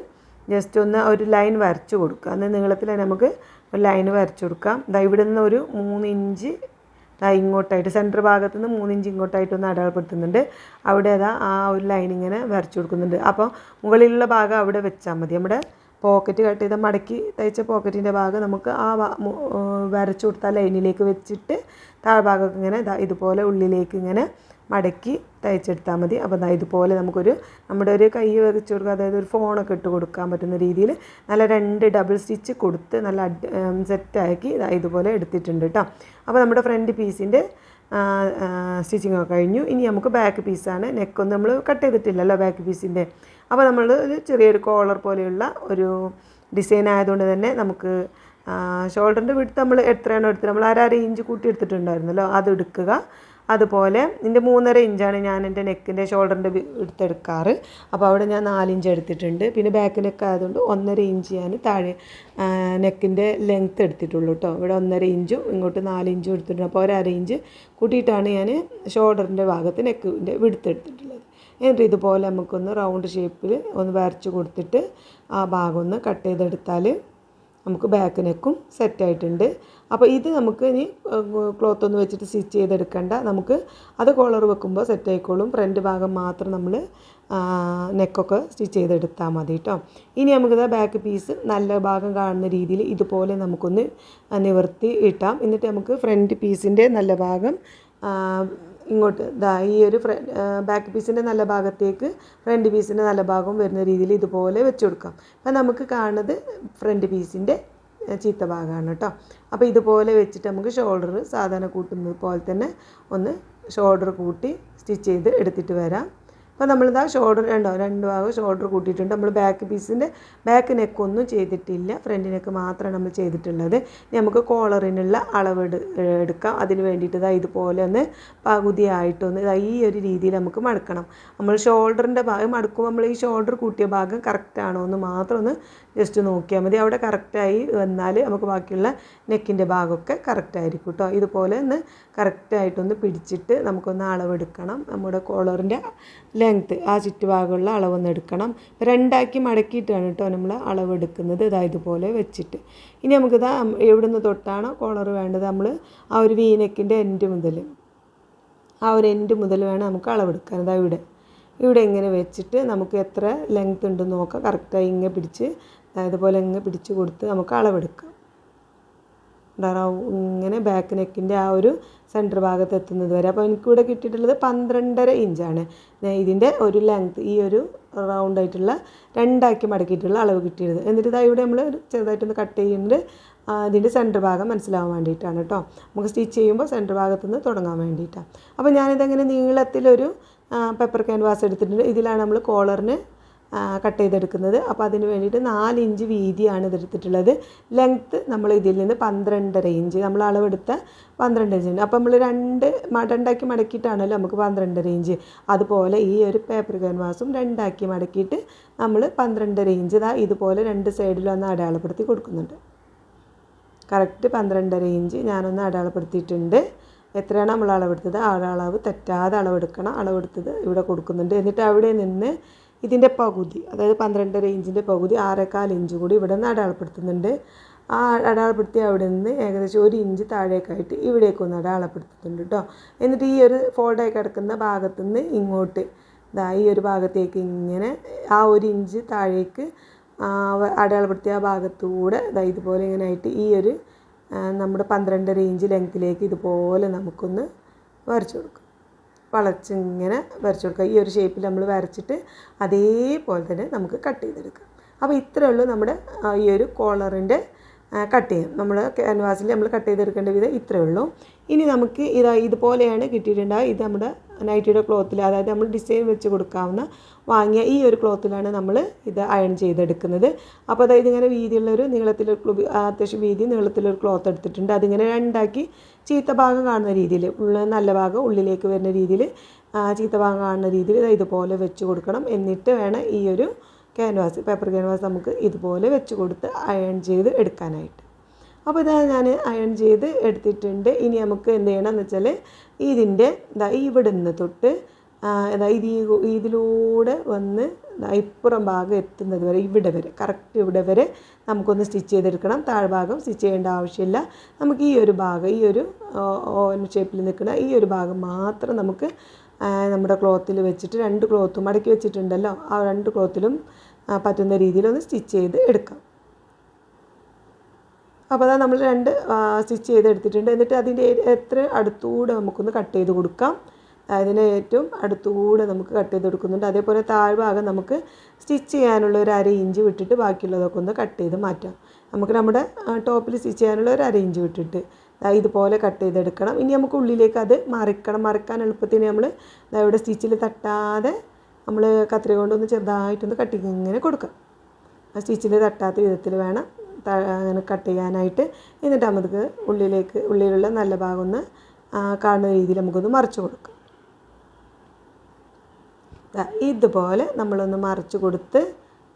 ജസ്റ്റ് ഒന്ന് ഒരു ലൈൻ വരച്ച് കൊടുക്കുക. അന്ന് നീളത്തിൽ നമുക്ക് ഒരു ലൈൻ വരച്ചു കൊടുക്കാം. ദാ ഇവിടെ നിന്ന് ഒരു മൂന്ന് ഇഞ്ച് ദാ ഇങ്ങോട്ടായിട്ട് സെന്റർ ഭാഗത്തു നിന്ന് മൂന്ന് ഇഞ്ച് ഇങ്ങോട്ടായിട്ട് ഒന്ന് അടയാളപ്പെടുത്തുന്നുണ്ട്. അവിടെ അതാ ആ ഒരു ലൈൻ ഇങ്ങനെ വരച്ചു കൊടുക്കുന്നുണ്ട്. അപ്പോൾ മുകളിലുള്ള ഭാഗം അവിടെ വെച്ചാൽ മതി. നമ്മുടെ പോക്കറ്റ് കട്ട് ചെയ്ത മടക്കി തയ്ച്ച പോക്കറ്റിന്റെ ഭാഗം നമുക്ക് ആ വരച്ച് കൊടുത്ത ലൈനിലേക്ക് വെച്ചിട്ട് താഴ്ഭാഗമൊക്കെ ഇങ്ങനെ ഇതുപോലെ ഉള്ളിലേക്ക് ഇങ്ങനെ മടക്കി തയ്ച്ചെടുത്താൽ മതി. അപ്പോൾ അതായത് ഇതുപോലെ നമുക്കൊരു നമ്മുടെ ഒരു കൈ വെച്ച് കൊടുക്കുക. അതായത് ഒരു ഫോണൊക്കെ ഇട്ട് കൊടുക്കാൻ പറ്റുന്ന രീതിയിൽ നല്ല രണ്ട് ഡബിൾ സ്റ്റിച്ച് കൊടുത്ത് നല്ല സെറ്റാക്കി ഇതാ ഇതുപോലെ എടുത്തിട്ടുണ്ട് കേട്ടോ. അപ്പോൾ നമ്മുടെ ഫ്രണ്ട് പീസിന്റെ സ്റ്റിച്ചിങ് ഒക്കെ കഴിഞ്ഞു. ഇനി നമുക്ക് ബാക്ക് പീസാണ് നെക്കൊന്നും നമ്മൾ കട്ട് ചെയ്തിട്ടില്ലല്ലോ ബാക്ക് പീസിന്റെ അപ്പോൾ നമ്മൾ ഒരു ചെറിയൊരു കോളർ പോലെയുള്ള ഒരു ഡിസൈൻ ആയതുകൊണ്ട് തന്നെ നമുക്ക് ഷോൾഡറിന്റെ വിടുത്ത് നമ്മൾ എത്രയാണോ എടുത്തത്? നമ്മൾ അര അര ഇഞ്ച് കൂട്ടി എടുത്തിട്ടുണ്ടായിരുന്നല്ലോ. അത് എടുക്കുക. അതുപോലെ ഇതിന്റെ മൂന്നര ഇഞ്ചാണ് ഞാൻ എന്റെ നെക്കിന്റെ ഷോൾഡറിന്റെ എടുത്തെടുക്കാറ്. അപ്പോൾ അവിടെ ഞാൻ നാലിഞ്ച് എടുത്തിട്ടുണ്ട്. പിന്നെ ബാക്ക് നെക്ക് ആയതുകൊണ്ട് ഒന്നര ഇഞ്ച് ഞാൻ താഴെ നെക്കിന്റെ ലെങ്ത്ത് എടുത്തിട്ടുള്ളൂ കേട്ടോ. ഇവിടെ ഒന്നര ഇഞ്ചും ഇങ്ങോട്ട് നാല് ഇഞ്ചും എടുത്തിട്ടുണ്ട്. അപ്പോൾ ഒരു അര ഇഞ്ച് കൂട്ടിയിട്ടാണ് ഞാൻ ഷോൾഡറിന്റെ ഭാഗത്ത് നെക്കിന്റെ വിടുത്തെടുത്തിട്ടുള്ളത് എന്നിട്ട് ഇതുപോലെ നമുക്കൊന്ന് റൗണ്ട് ഷേപ്പിൽ ഒന്ന് വരച്ച് കൊടുത്തിട്ട് ആ ഭാഗം ഒന്ന് കട്ട് ചെയ്തെടുത്താൽ നമുക്ക് ബാക്ക് നെക്കും സെറ്റായിട്ടുണ്ട്. അപ്പോൾ ഇത് നമുക്ക് ഇനി ക്ലോത്ത് ഒന്ന് വെച്ചിട്ട് സ്റ്റിച്ച് ചെയ്തെടുക്കണ്ട. നമുക്ക് അത് കോളർ വെക്കുമ്പോൾ സെറ്റ് ആയിക്കോളും. ഫ്രണ്ട് ഭാഗം മാത്രം നമ്മൾ നെക്കൊക്കെ സ്റ്റിച്ച് ചെയ്തെടുത്താൽ മതി കേട്ടോ ഇനി നമുക്കിത് ബാക്ക് പീസ് നല്ല ഭാഗം കാണുന്ന രീതിയിൽ ഇതുപോലെ നമുക്കൊന്ന് നിവർത്തി ഇട്ടാം. എന്നിട്ട് നമുക്ക് ഫ്രണ്ട് പീസിന്റെ നല്ല ഭാഗം ഇങ്ങോട്ട് ദാ ഈ ഒരു ബാക്ക് പീസിന്റെ നല്ല ഭാഗത്തേക്ക് ഫ്രണ്ട് പീസിന്റെ നല്ല ഭാഗം വരുന്ന രീതിയിൽ ഇതുപോലെ വെച്ച് കൊടുക്കാം. അപ്പം നമുക്ക് കാണുന്നത് ഫ്രണ്ട് പീസിന്റെ ചീത്ത ഭാഗമാണ് കേട്ടോ അപ്പോൾ ഇതുപോലെ വെച്ചിട്ട് നമുക്ക് ഷോൾഡർ സാധാരണ കൂട്ടുന്നത് പോലെ തന്നെ ഒന്ന് ഷോൾഡർ കൂട്ടി സ്റ്റിച്ച് ചെയ്ത് എടുത്തിട്ട് വരാം. അപ്പോൾ നമ്മളിതാ ഷോൾഡർ രണ്ടോ രണ്ട് ഭാഗം ഷോൾഡർ കൂട്ടിയിട്ടുണ്ട്. നമ്മൾ ബാക്ക് പീസിന്റെ ബാക്ക് നെക്ക് ഒന്നും ചെയ്തിട്ടില്ല. ഫ്രണ്ട് നെക്ക് മാത്രമാണ് നമ്മൾ ചെയ്തിട്ടുള്ളത്. ഇനി നമുക്ക് കോളറിനുള്ള അളവ് എടു എടുക്കാം. അതിന് വേണ്ടിയിട്ട് ഇതാ ഇതുപോലെ ഒന്ന് പകുതിയായിട്ടൊന്ന് ഇതാ ഈ ഒരു രീതിയിൽ നമുക്ക് മടക്കണം. നമ്മൾ ഷോൾഡറിന്റെ ഭാഗം മടക്കുമ്പോൾ നമ്മൾ ഈ ഷോൾഡർ കൂട്ടിയ ഭാഗം കറക്റ്റ് ആണോ എന്ന് മാത്രം ഒന്ന് ജസ്റ്റ് നോക്കിയാൽ മതി. അവിടെ കറക്റ്റായി വന്നാൽ നമുക്ക് ബാക്കിയുള്ള നെക്കിന്റെ ഭാഗമൊക്കെ കറക്റ്റ് ആയിരിക്കും കേട്ടോ ഇതുപോലെ ഒന്ന് കറക്റ്റായിട്ടൊന്ന് പിടിച്ചിട്ട് നമുക്കൊന്ന് അളവെടുക്കണം. നമ്മുടെ കോളറിന്റെ ലെങ്ത്ത് ആ ചുറ്റുഭാഗമുള്ള അളവൊന്ന് എടുക്കണം. രണ്ടാക്കി മടക്കിയിട്ടാണ് കേട്ടോ നമ്മൾ അളവെടുക്കുന്നത് ഇതാ ഇതുപോലെ വെച്ചിട്ട്. ഇനി നമുക്കിതാ എവിടുന്ന് തൊട്ടാണോ കോളർ വേണ്ടത് നമ്മൾ ആ ഒരു വീനക്കിന്റെ എൻഡ് മുതൽ. ആ ഒരു എൻഡ് മുതൽ വേണം നമുക്ക് അളവെടുക്കാൻ അതാ ഇവിടെ. ഇവിടെ ഇങ്ങനെ വെച്ചിട്ട് നമുക്ക് എത്ര ലെങ്ത് ഉണ്ടെന്ന് നോക്കാം. കറക്റ്റായി ഇങ്ങനെ പിടിച്ച് അതായത് പോലെ ഇങ്ങനെ പിടിച്ച് കൊടുത്ത് നമുക്ക് അളവെടുക്കാം ഉണ്ടാവും. ഇങ്ങനെ ബാക്ക് നെക്കിന്റെ ആ ഒരു സെന്റർ ഭാഗത്ത് എത്തുന്നത് വരെ. അപ്പോൾ എനിക്കിവിടെ കിട്ടിയിട്ടുള്ളത് പന്ത്രണ്ടര ഇഞ്ചാണ് ഇതിന്റെ ഒരു ലെങ്ത് ഈ ഒരു റൗണ്ട് ആയിട്ടുള്ള രണ്ടാക്കി മടക്കിയിട്ടുള്ള അളവ് കിട്ടിയത്. എന്നിട്ട് ഇതാ ഇവിടെ നമ്മൾ ചെറുതായിട്ടൊന്ന് കട്ട് ചെയ്യുന്നുണ്ട് അതിന്റെ സെന്റർ ഭാഗം മനസ്സിലാവാൻ വേണ്ടിയിട്ടാണ് കേട്ടോ നമുക്ക് സ്റ്റിച്ച് ചെയ്യുമ്പോൾ സെന്റർ ഭാഗത്തു നിന്ന് തുടങ്ങാൻ വേണ്ടിയിട്ടാണ് അപ്പോൾ ഞാനിതങ്ങനെ നീളത്തിലൊരു പേപ്പർ ക്യാൻവാസ് എടുത്തിട്ടുണ്ട്. ഇതിലാണ് നമ്മൾ കോളറിന് കട്ട് ചെയ്തെടുക്കുന്നത്. അപ്പോൾ അതിന് വേണ്ടിയിട്ട് നാല് ഇഞ്ച് വീതിയാണ് ഇതെടുത്തിട്ടുള്ളത്. ലെങ്ത്ത് നമ്മൾ ഇതിൽ നിന്ന് പന്ത്രണ്ടര ഇഞ്ച്. നമ്മൾ അളവെടുത്ത പന്ത്രണ്ട് ഇഞ്ച്. അപ്പോൾ നമ്മൾ രണ്ട് രണ്ടാക്കി മടക്കിയിട്ടാണല്ലോ നമുക്ക് പന്ത്രണ്ടര ഇഞ്ച്. അതുപോലെ ഈ ഒരു പേപ്പർ ക്യാൻവാസും രണ്ടാക്കി മടക്കിയിട്ട് നമ്മൾ പന്ത്രണ്ടര ഇഞ്ച്. ഇതാ ഇതുപോലെ രണ്ട് സൈഡിലും ഒന്ന് അടയാളപ്പെടുത്തി കൊടുക്കുന്നുണ്ട്. കറക്റ്റ് പന്ത്രണ്ടര ഇഞ്ച് ഞാനൊന്ന് അടയാളപ്പെടുത്തിയിട്ടുണ്ട്. എത്രയാണ് നമ്മൾ അളവെടുത്തത്? ആ അളവ് തെറ്റാതെ അളവെടുക്കണം. അളവെടുത്തത് ഇവിടെ കൊടുക്കുന്നുണ്ട്. എന്നിട്ട് അവിടെ നിന്ന് ഇതിന്റെ പകുതി അതായത് പന്ത്രണ്ടര ഇഞ്ചിന്റെ പകുതി ആറേക്കാൽ ഇഞ്ച് കൂടി ഇവിടെ നിന്ന് അടയാളപ്പെടുത്തുന്നുണ്ട്. ആ അടയാളപ്പെടുത്തി അവിടെ നിന്ന് ഏകദേശം ഒരു ഇഞ്ച് താഴേക്കായിട്ട് ഇവിടേക്കൊന്ന് അടയാളപ്പെടുത്തുന്നുണ്ട് കേട്ടോ എന്നിട്ട് ഈ ഒരു ഫോൾഡായി കിടക്കുന്ന ഭാഗത്തു നിന്ന് ഇങ്ങോട്ട് ഇതാ ഈ ഒരു ഭാഗത്തേക്ക് ഇങ്ങനെ ആ ഒരു ഇഞ്ച് താഴേക്ക് അടയാളപ്പെടുത്തിയ ആ ഭാഗത്തൂടെ ഇതാ ഇതുപോലെ ഇങ്ങനെ ആയിട്ട് ഈ ഒരു നമ്മുടെ പന്ത്രണ്ടര ഇഞ്ച് ലെങ്ത്തിലേക്ക് ഇതുപോലെ നമുക്കൊന്ന് വരച്ചു കൊടുക്കാം. വളച്ചിങ്ങനെ വരച്ചു കൊടുക്കുക. ഈ ഒരു ഷേപ്പിൽ നമ്മൾ വരച്ചിട്ട് അതേപോലെ തന്നെ നമുക്ക് കട്ട് ചെയ്തെടുക്കാം. അപ്പോൾ ഇത്രയേ ഉള്ളൂ നമ്മുടെ ഈ ഒരു കോളറിന്റെ കട്ട് ചെയ്യാം. നമ്മൾ ക്യാൻവാസിൽ നമ്മൾ കട്ട് ചെയ്തെടുക്കേണ്ട വിധം ഇത്രയേ ഉള്ളൂ. ഇനി നമുക്ക് ഇതാ ഇതുപോലെയാണ് കിട്ടിയിട്ടുണ്ടാവുക. ഇത് നമ്മുടെ നൈറ്റിയുടെ ക്ലോത്തിൽ അതായത് നമ്മൾ ഡിസൈൻ വെച്ച് കൊടുക്കാവുന്ന വാങ്ങിയ ഈ ഒരു ക്ലോത്തിലാണ് നമ്മൾ ഇത് അയൺ ചെയ്തെടുക്കുന്നത്. അപ്പോൾ അതായത് ഇങ്ങനെ വീതിയുള്ളൊരു നീളത്തിലൊരു അത്യാവശ്യം വീതി നീളത്തിലൊരു ക്ലോത്ത് എടുത്തിട്ടുണ്ട്. അതിങ്ങനെ രണ്ടാക്കി ചീത്ത ഭാഗം കാണുന്ന രീതിയിൽ നല്ല ഭാഗം ഉള്ളിലേക്ക് വരുന്ന രീതിയിൽ ചീത്ത ഭാഗം കാണുന്ന രീതിയിൽ ഇതുപോലെ വെച്ച് കൊടുക്കണം. എന്നിട്ട് വേണം ഈ ഒരു ക്യാൻവാസ് പേപ്പർ ക്യാൻവാസ് നമുക്ക് ഇതുപോലെ വെച്ച് കൊടുത്ത് അയൺ ചെയ്ത് എടുക്കാനായിട്ട്. അപ്പോൾ ഇതാ ഞാൻ അയൺ ചെയ്ത് എടുത്തിട്ടുണ്ട്. ഇനി നമുക്ക് എന്ത് ചെയ്യണം എന്ന് വെച്ചാൽ ഇതിന്റെ ഇതാ ഇവിടെ നിന്ന് തൊട്ട് ഇതാ ഈ ഇതിലൂടെ വന്ന് ഇപ്പുറം ഭാഗം എത്തുന്നത് വരെ ഇവിടെ വരെ കറക്റ്റ് ഇവിടെ വരെ നമുക്കൊന്ന് സ്റ്റിച്ച് ചെയ്തെടുക്കണം. താഴ്ഭാഗം സ്റ്റിച്ച് ചെയ്യേണ്ട ആവശ്യമില്ല. നമുക്ക് ഈ ഒരു ഭാഗം ഈ ഒരു ഓവൻ ഷേപ്പിൽ നിൽക്കുന്ന ഈ ഒരു ഭാഗം മാത്രം നമുക്ക് നമ്മുടെ ക്ലോത്തിൽ വെച്ചിട്ട് രണ്ട് ക്ലോത്തും മടക്കി വെച്ചിട്ടുണ്ടല്ലോ. ആ രണ്ട് ക്ലോത്തിലും പറ്റുന്ന രീതിയിലൊന്ന് സ്റ്റിച്ച് ചെയ്ത് എടുക്കാം. അപ്പോൾ അതാ നമ്മൾ രണ്ട് സ്റ്റിച്ച് ചെയ്ത് എടുത്തിട്ടുണ്ട്. എന്നിട്ട് അതിന്റെ എത്ര അടുത്തൂടെ നമുക്കൊന്ന് കട്ട് ചെയ്ത് കൊടുക്കാം. അതിന് ഏറ്റവും അടുത്തുകൂടെ നമുക്ക് കട്ട് ചെയ്ത് കൊടുക്കുന്നുണ്ട്. അതേപോലെ താഴ്ഭാഗം നമുക്ക് സ്റ്റിച്ച് ചെയ്യാനുള്ള ഒരു അര ഇഞ്ച് വിട്ടിട്ട് ബാക്കിയുള്ളതൊക്കെ ഒന്ന് കട്ട് ചെയ്ത് മാറ്റാം. നമുക്ക് നമ്മുടെ ടോപ്പിൽ സ്റ്റിച്ച് ചെയ്യാനുള്ള ഒരു അര ഇഞ്ച് വിട്ടിട്ട് ഇതുപോലെ കട്ട് ചെയ്തെടുക്കണം. ഇനി നമുക്ക് ഉള്ളിലേക്ക് അത് മറിക്കണം. മറിക്കാൻ എളുപ്പത്തിന് നമ്മൾ ഇവിടെ സ്റ്റിച്ചിൽ തട്ടാതെ നമ്മൾ കത്രിക കൊണ്ടൊന്ന് ചെറുതായിട്ടൊന്ന് കട്ടിങ് ഇങ്ങനെ കൊടുക്കുക ആ സ്റ്റിച്ചിൽ തട്ടാത്ത വിധത്തിൽ വേണം അങ്ങനെ കട്ട് ചെയ്യാനായിട്ട്. എന്നിട്ട് നമുക്ക് ഉള്ളിലേക്ക് ഉള്ളിലുള്ള നല്ല ഭാഗം ഒന്ന് കാണുന്ന രീതിയിൽ നമുക്കൊന്ന് മറിച്ച് കൊടുക്കാം. ഇതുപോലെ നമ്മളൊന്ന് മറിച്ച് കൊടുത്ത്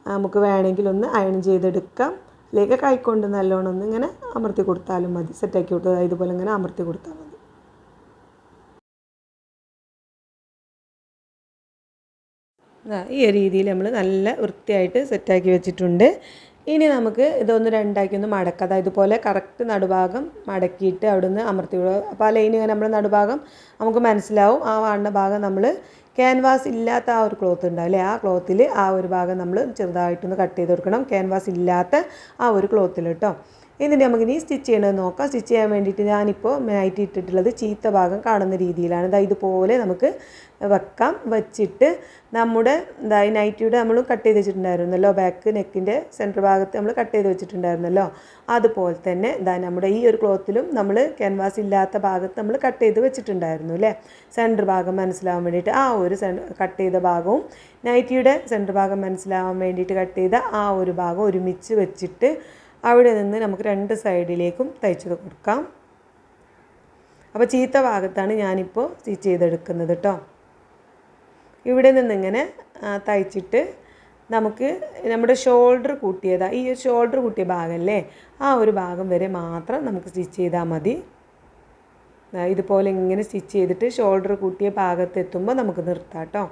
നമുക്ക് വേണമെങ്കിൽ ഒന്ന് അയൺ ചെയ്തെടുക്കാം. അല്ലെങ്കിൽ കൈക്കൊണ്ട് നല്ലോണം ഒന്ന് ഇങ്ങനെ അമർത്തി കൊടുത്താലും മതി. സെറ്റാക്കി കൊടുത്താൽ ഇതുപോലെ ഇങ്ങനെ അമർത്തി കൊടുത്താൽ മതി. ഈ രീതിയിൽ നമ്മൾ നല്ല വൃത്തിയായിട്ട് സെറ്റാക്കി വെച്ചിട്ടുണ്ട്. ഇനി നമുക്ക് ഇതൊന്ന് രണ്ടാക്കി ഒന്ന് മടക്കുക അതായത് ഇതുപോലെ കറക്റ്റ് നടുഭാഗം മടക്കിയിട്ട് അവിടുന്ന് അമർത്തി വിടുക. അപ്പോൾ ആ ലൈൻ നമ്മുടെ നടുഭാഗം നമുക്ക് മനസ്സിലാവും. ആ വാണ്ട ഭാഗം നമ്മൾ ക്യാൻവാസ് ഇല്ലാത്ത ആ ഒരു ക്ലോത്ത് ഉണ്ടാവില്ലേ ആ ക്ലോത്തിൽ ആ ഒരു ഭാഗം നമ്മൾ ചെറുതായിട്ടൊന്ന് കട്ട് ചെയ്ത് കൊടുക്കണം. ക്യാൻവാസ് ഇല്ലാത്ത ആ ഒരു ക്ലോത്തിൽ കേട്ടോ എന്നിട്ട് നമുക്കിനി സ്റ്റിച്ച് ചെയ്യണത് നോക്കാം. സ്റ്റിച്ച് ചെയ്യാൻ വേണ്ടിയിട്ട് ഞാനിപ്പോൾ നൈറ്റി ഇട്ടിട്ടുള്ളത് ചീത്ത ഭാഗം കാണുന്ന രീതിയിലാണ്. ഇതാ ഇതുപോലെ നമുക്ക് വെക്കാം. വെച്ചിട്ട് നമ്മുടെ എന്താ നൈറ്റിയുടെ നമ്മൾ കട്ട് ചെയ്ത് വെച്ചിട്ടുണ്ടായിരുന്നല്ലോ. ബാക്ക് നെക്കിന്റെ സെന്റർ ഭാഗത്ത് നമ്മൾ കട്ട് ചെയ്ത് വെച്ചിട്ടുണ്ടായിരുന്നല്ലോ. അതുപോലെ തന്നെ ഇതാ നമ്മുടെ ഈ ഒരു ക്ലോത്തിലും നമ്മൾ ക്യാൻവാസ് ഇല്ലാത്ത ഭാഗത്ത് നമ്മൾ കട്ട് ചെയ്ത് വെച്ചിട്ടുണ്ടായിരുന്നു അല്ലേ? സെന്റർ ഭാഗം മനസ്സിലാവാൻ വേണ്ടിയിട്ട് ആ ഒരു കട്ട് ചെയ്ത ഭാഗവും നൈറ്റിയുടെ സെന്റർ ഭാഗം മനസ്സിലാവാൻ വേണ്ടിയിട്ട് കട്ട് ചെയ്ത ആ ഒരു ഭാഗം ഒരുമിച്ച് വെച്ചിട്ട് അവിടെ നിന്ന് നമുക്ക് രണ്ട് സൈഡിലേക്കും തയ്ച്ചു കൊടുക്കാം. അപ്പോൾ ചീത്ത ഭാഗത്താണ് ഞാനിപ്പോൾ സ്റ്റിച്ച് ചെയ്തെടുക്കുന്നത് കേട്ടോ ഇവിടെ നിന്നിങ്ങനെ തയ്ച്ചിട്ട് നമുക്ക് നമ്മുടെ ഷോൾഡർ കൂട്ടിയതാണ് ഈ ഷോൾഡർ കൂട്ടിയ ഭാഗമല്ലേ ആ ഒരു ഭാഗം വരെ മാത്രം നമുക്ക് സ്റ്റിച്ച് ചെയ്താൽ മതി. ഇതുപോലെ ഇങ്ങനെ സ്റ്റിച്ച് ചെയ്തിട്ട് ഷോൾഡർ കൂട്ടിയ ഭാഗത്തെത്തുമ്പോൾ നമുക്ക് നിർത്താം കേട്ടോ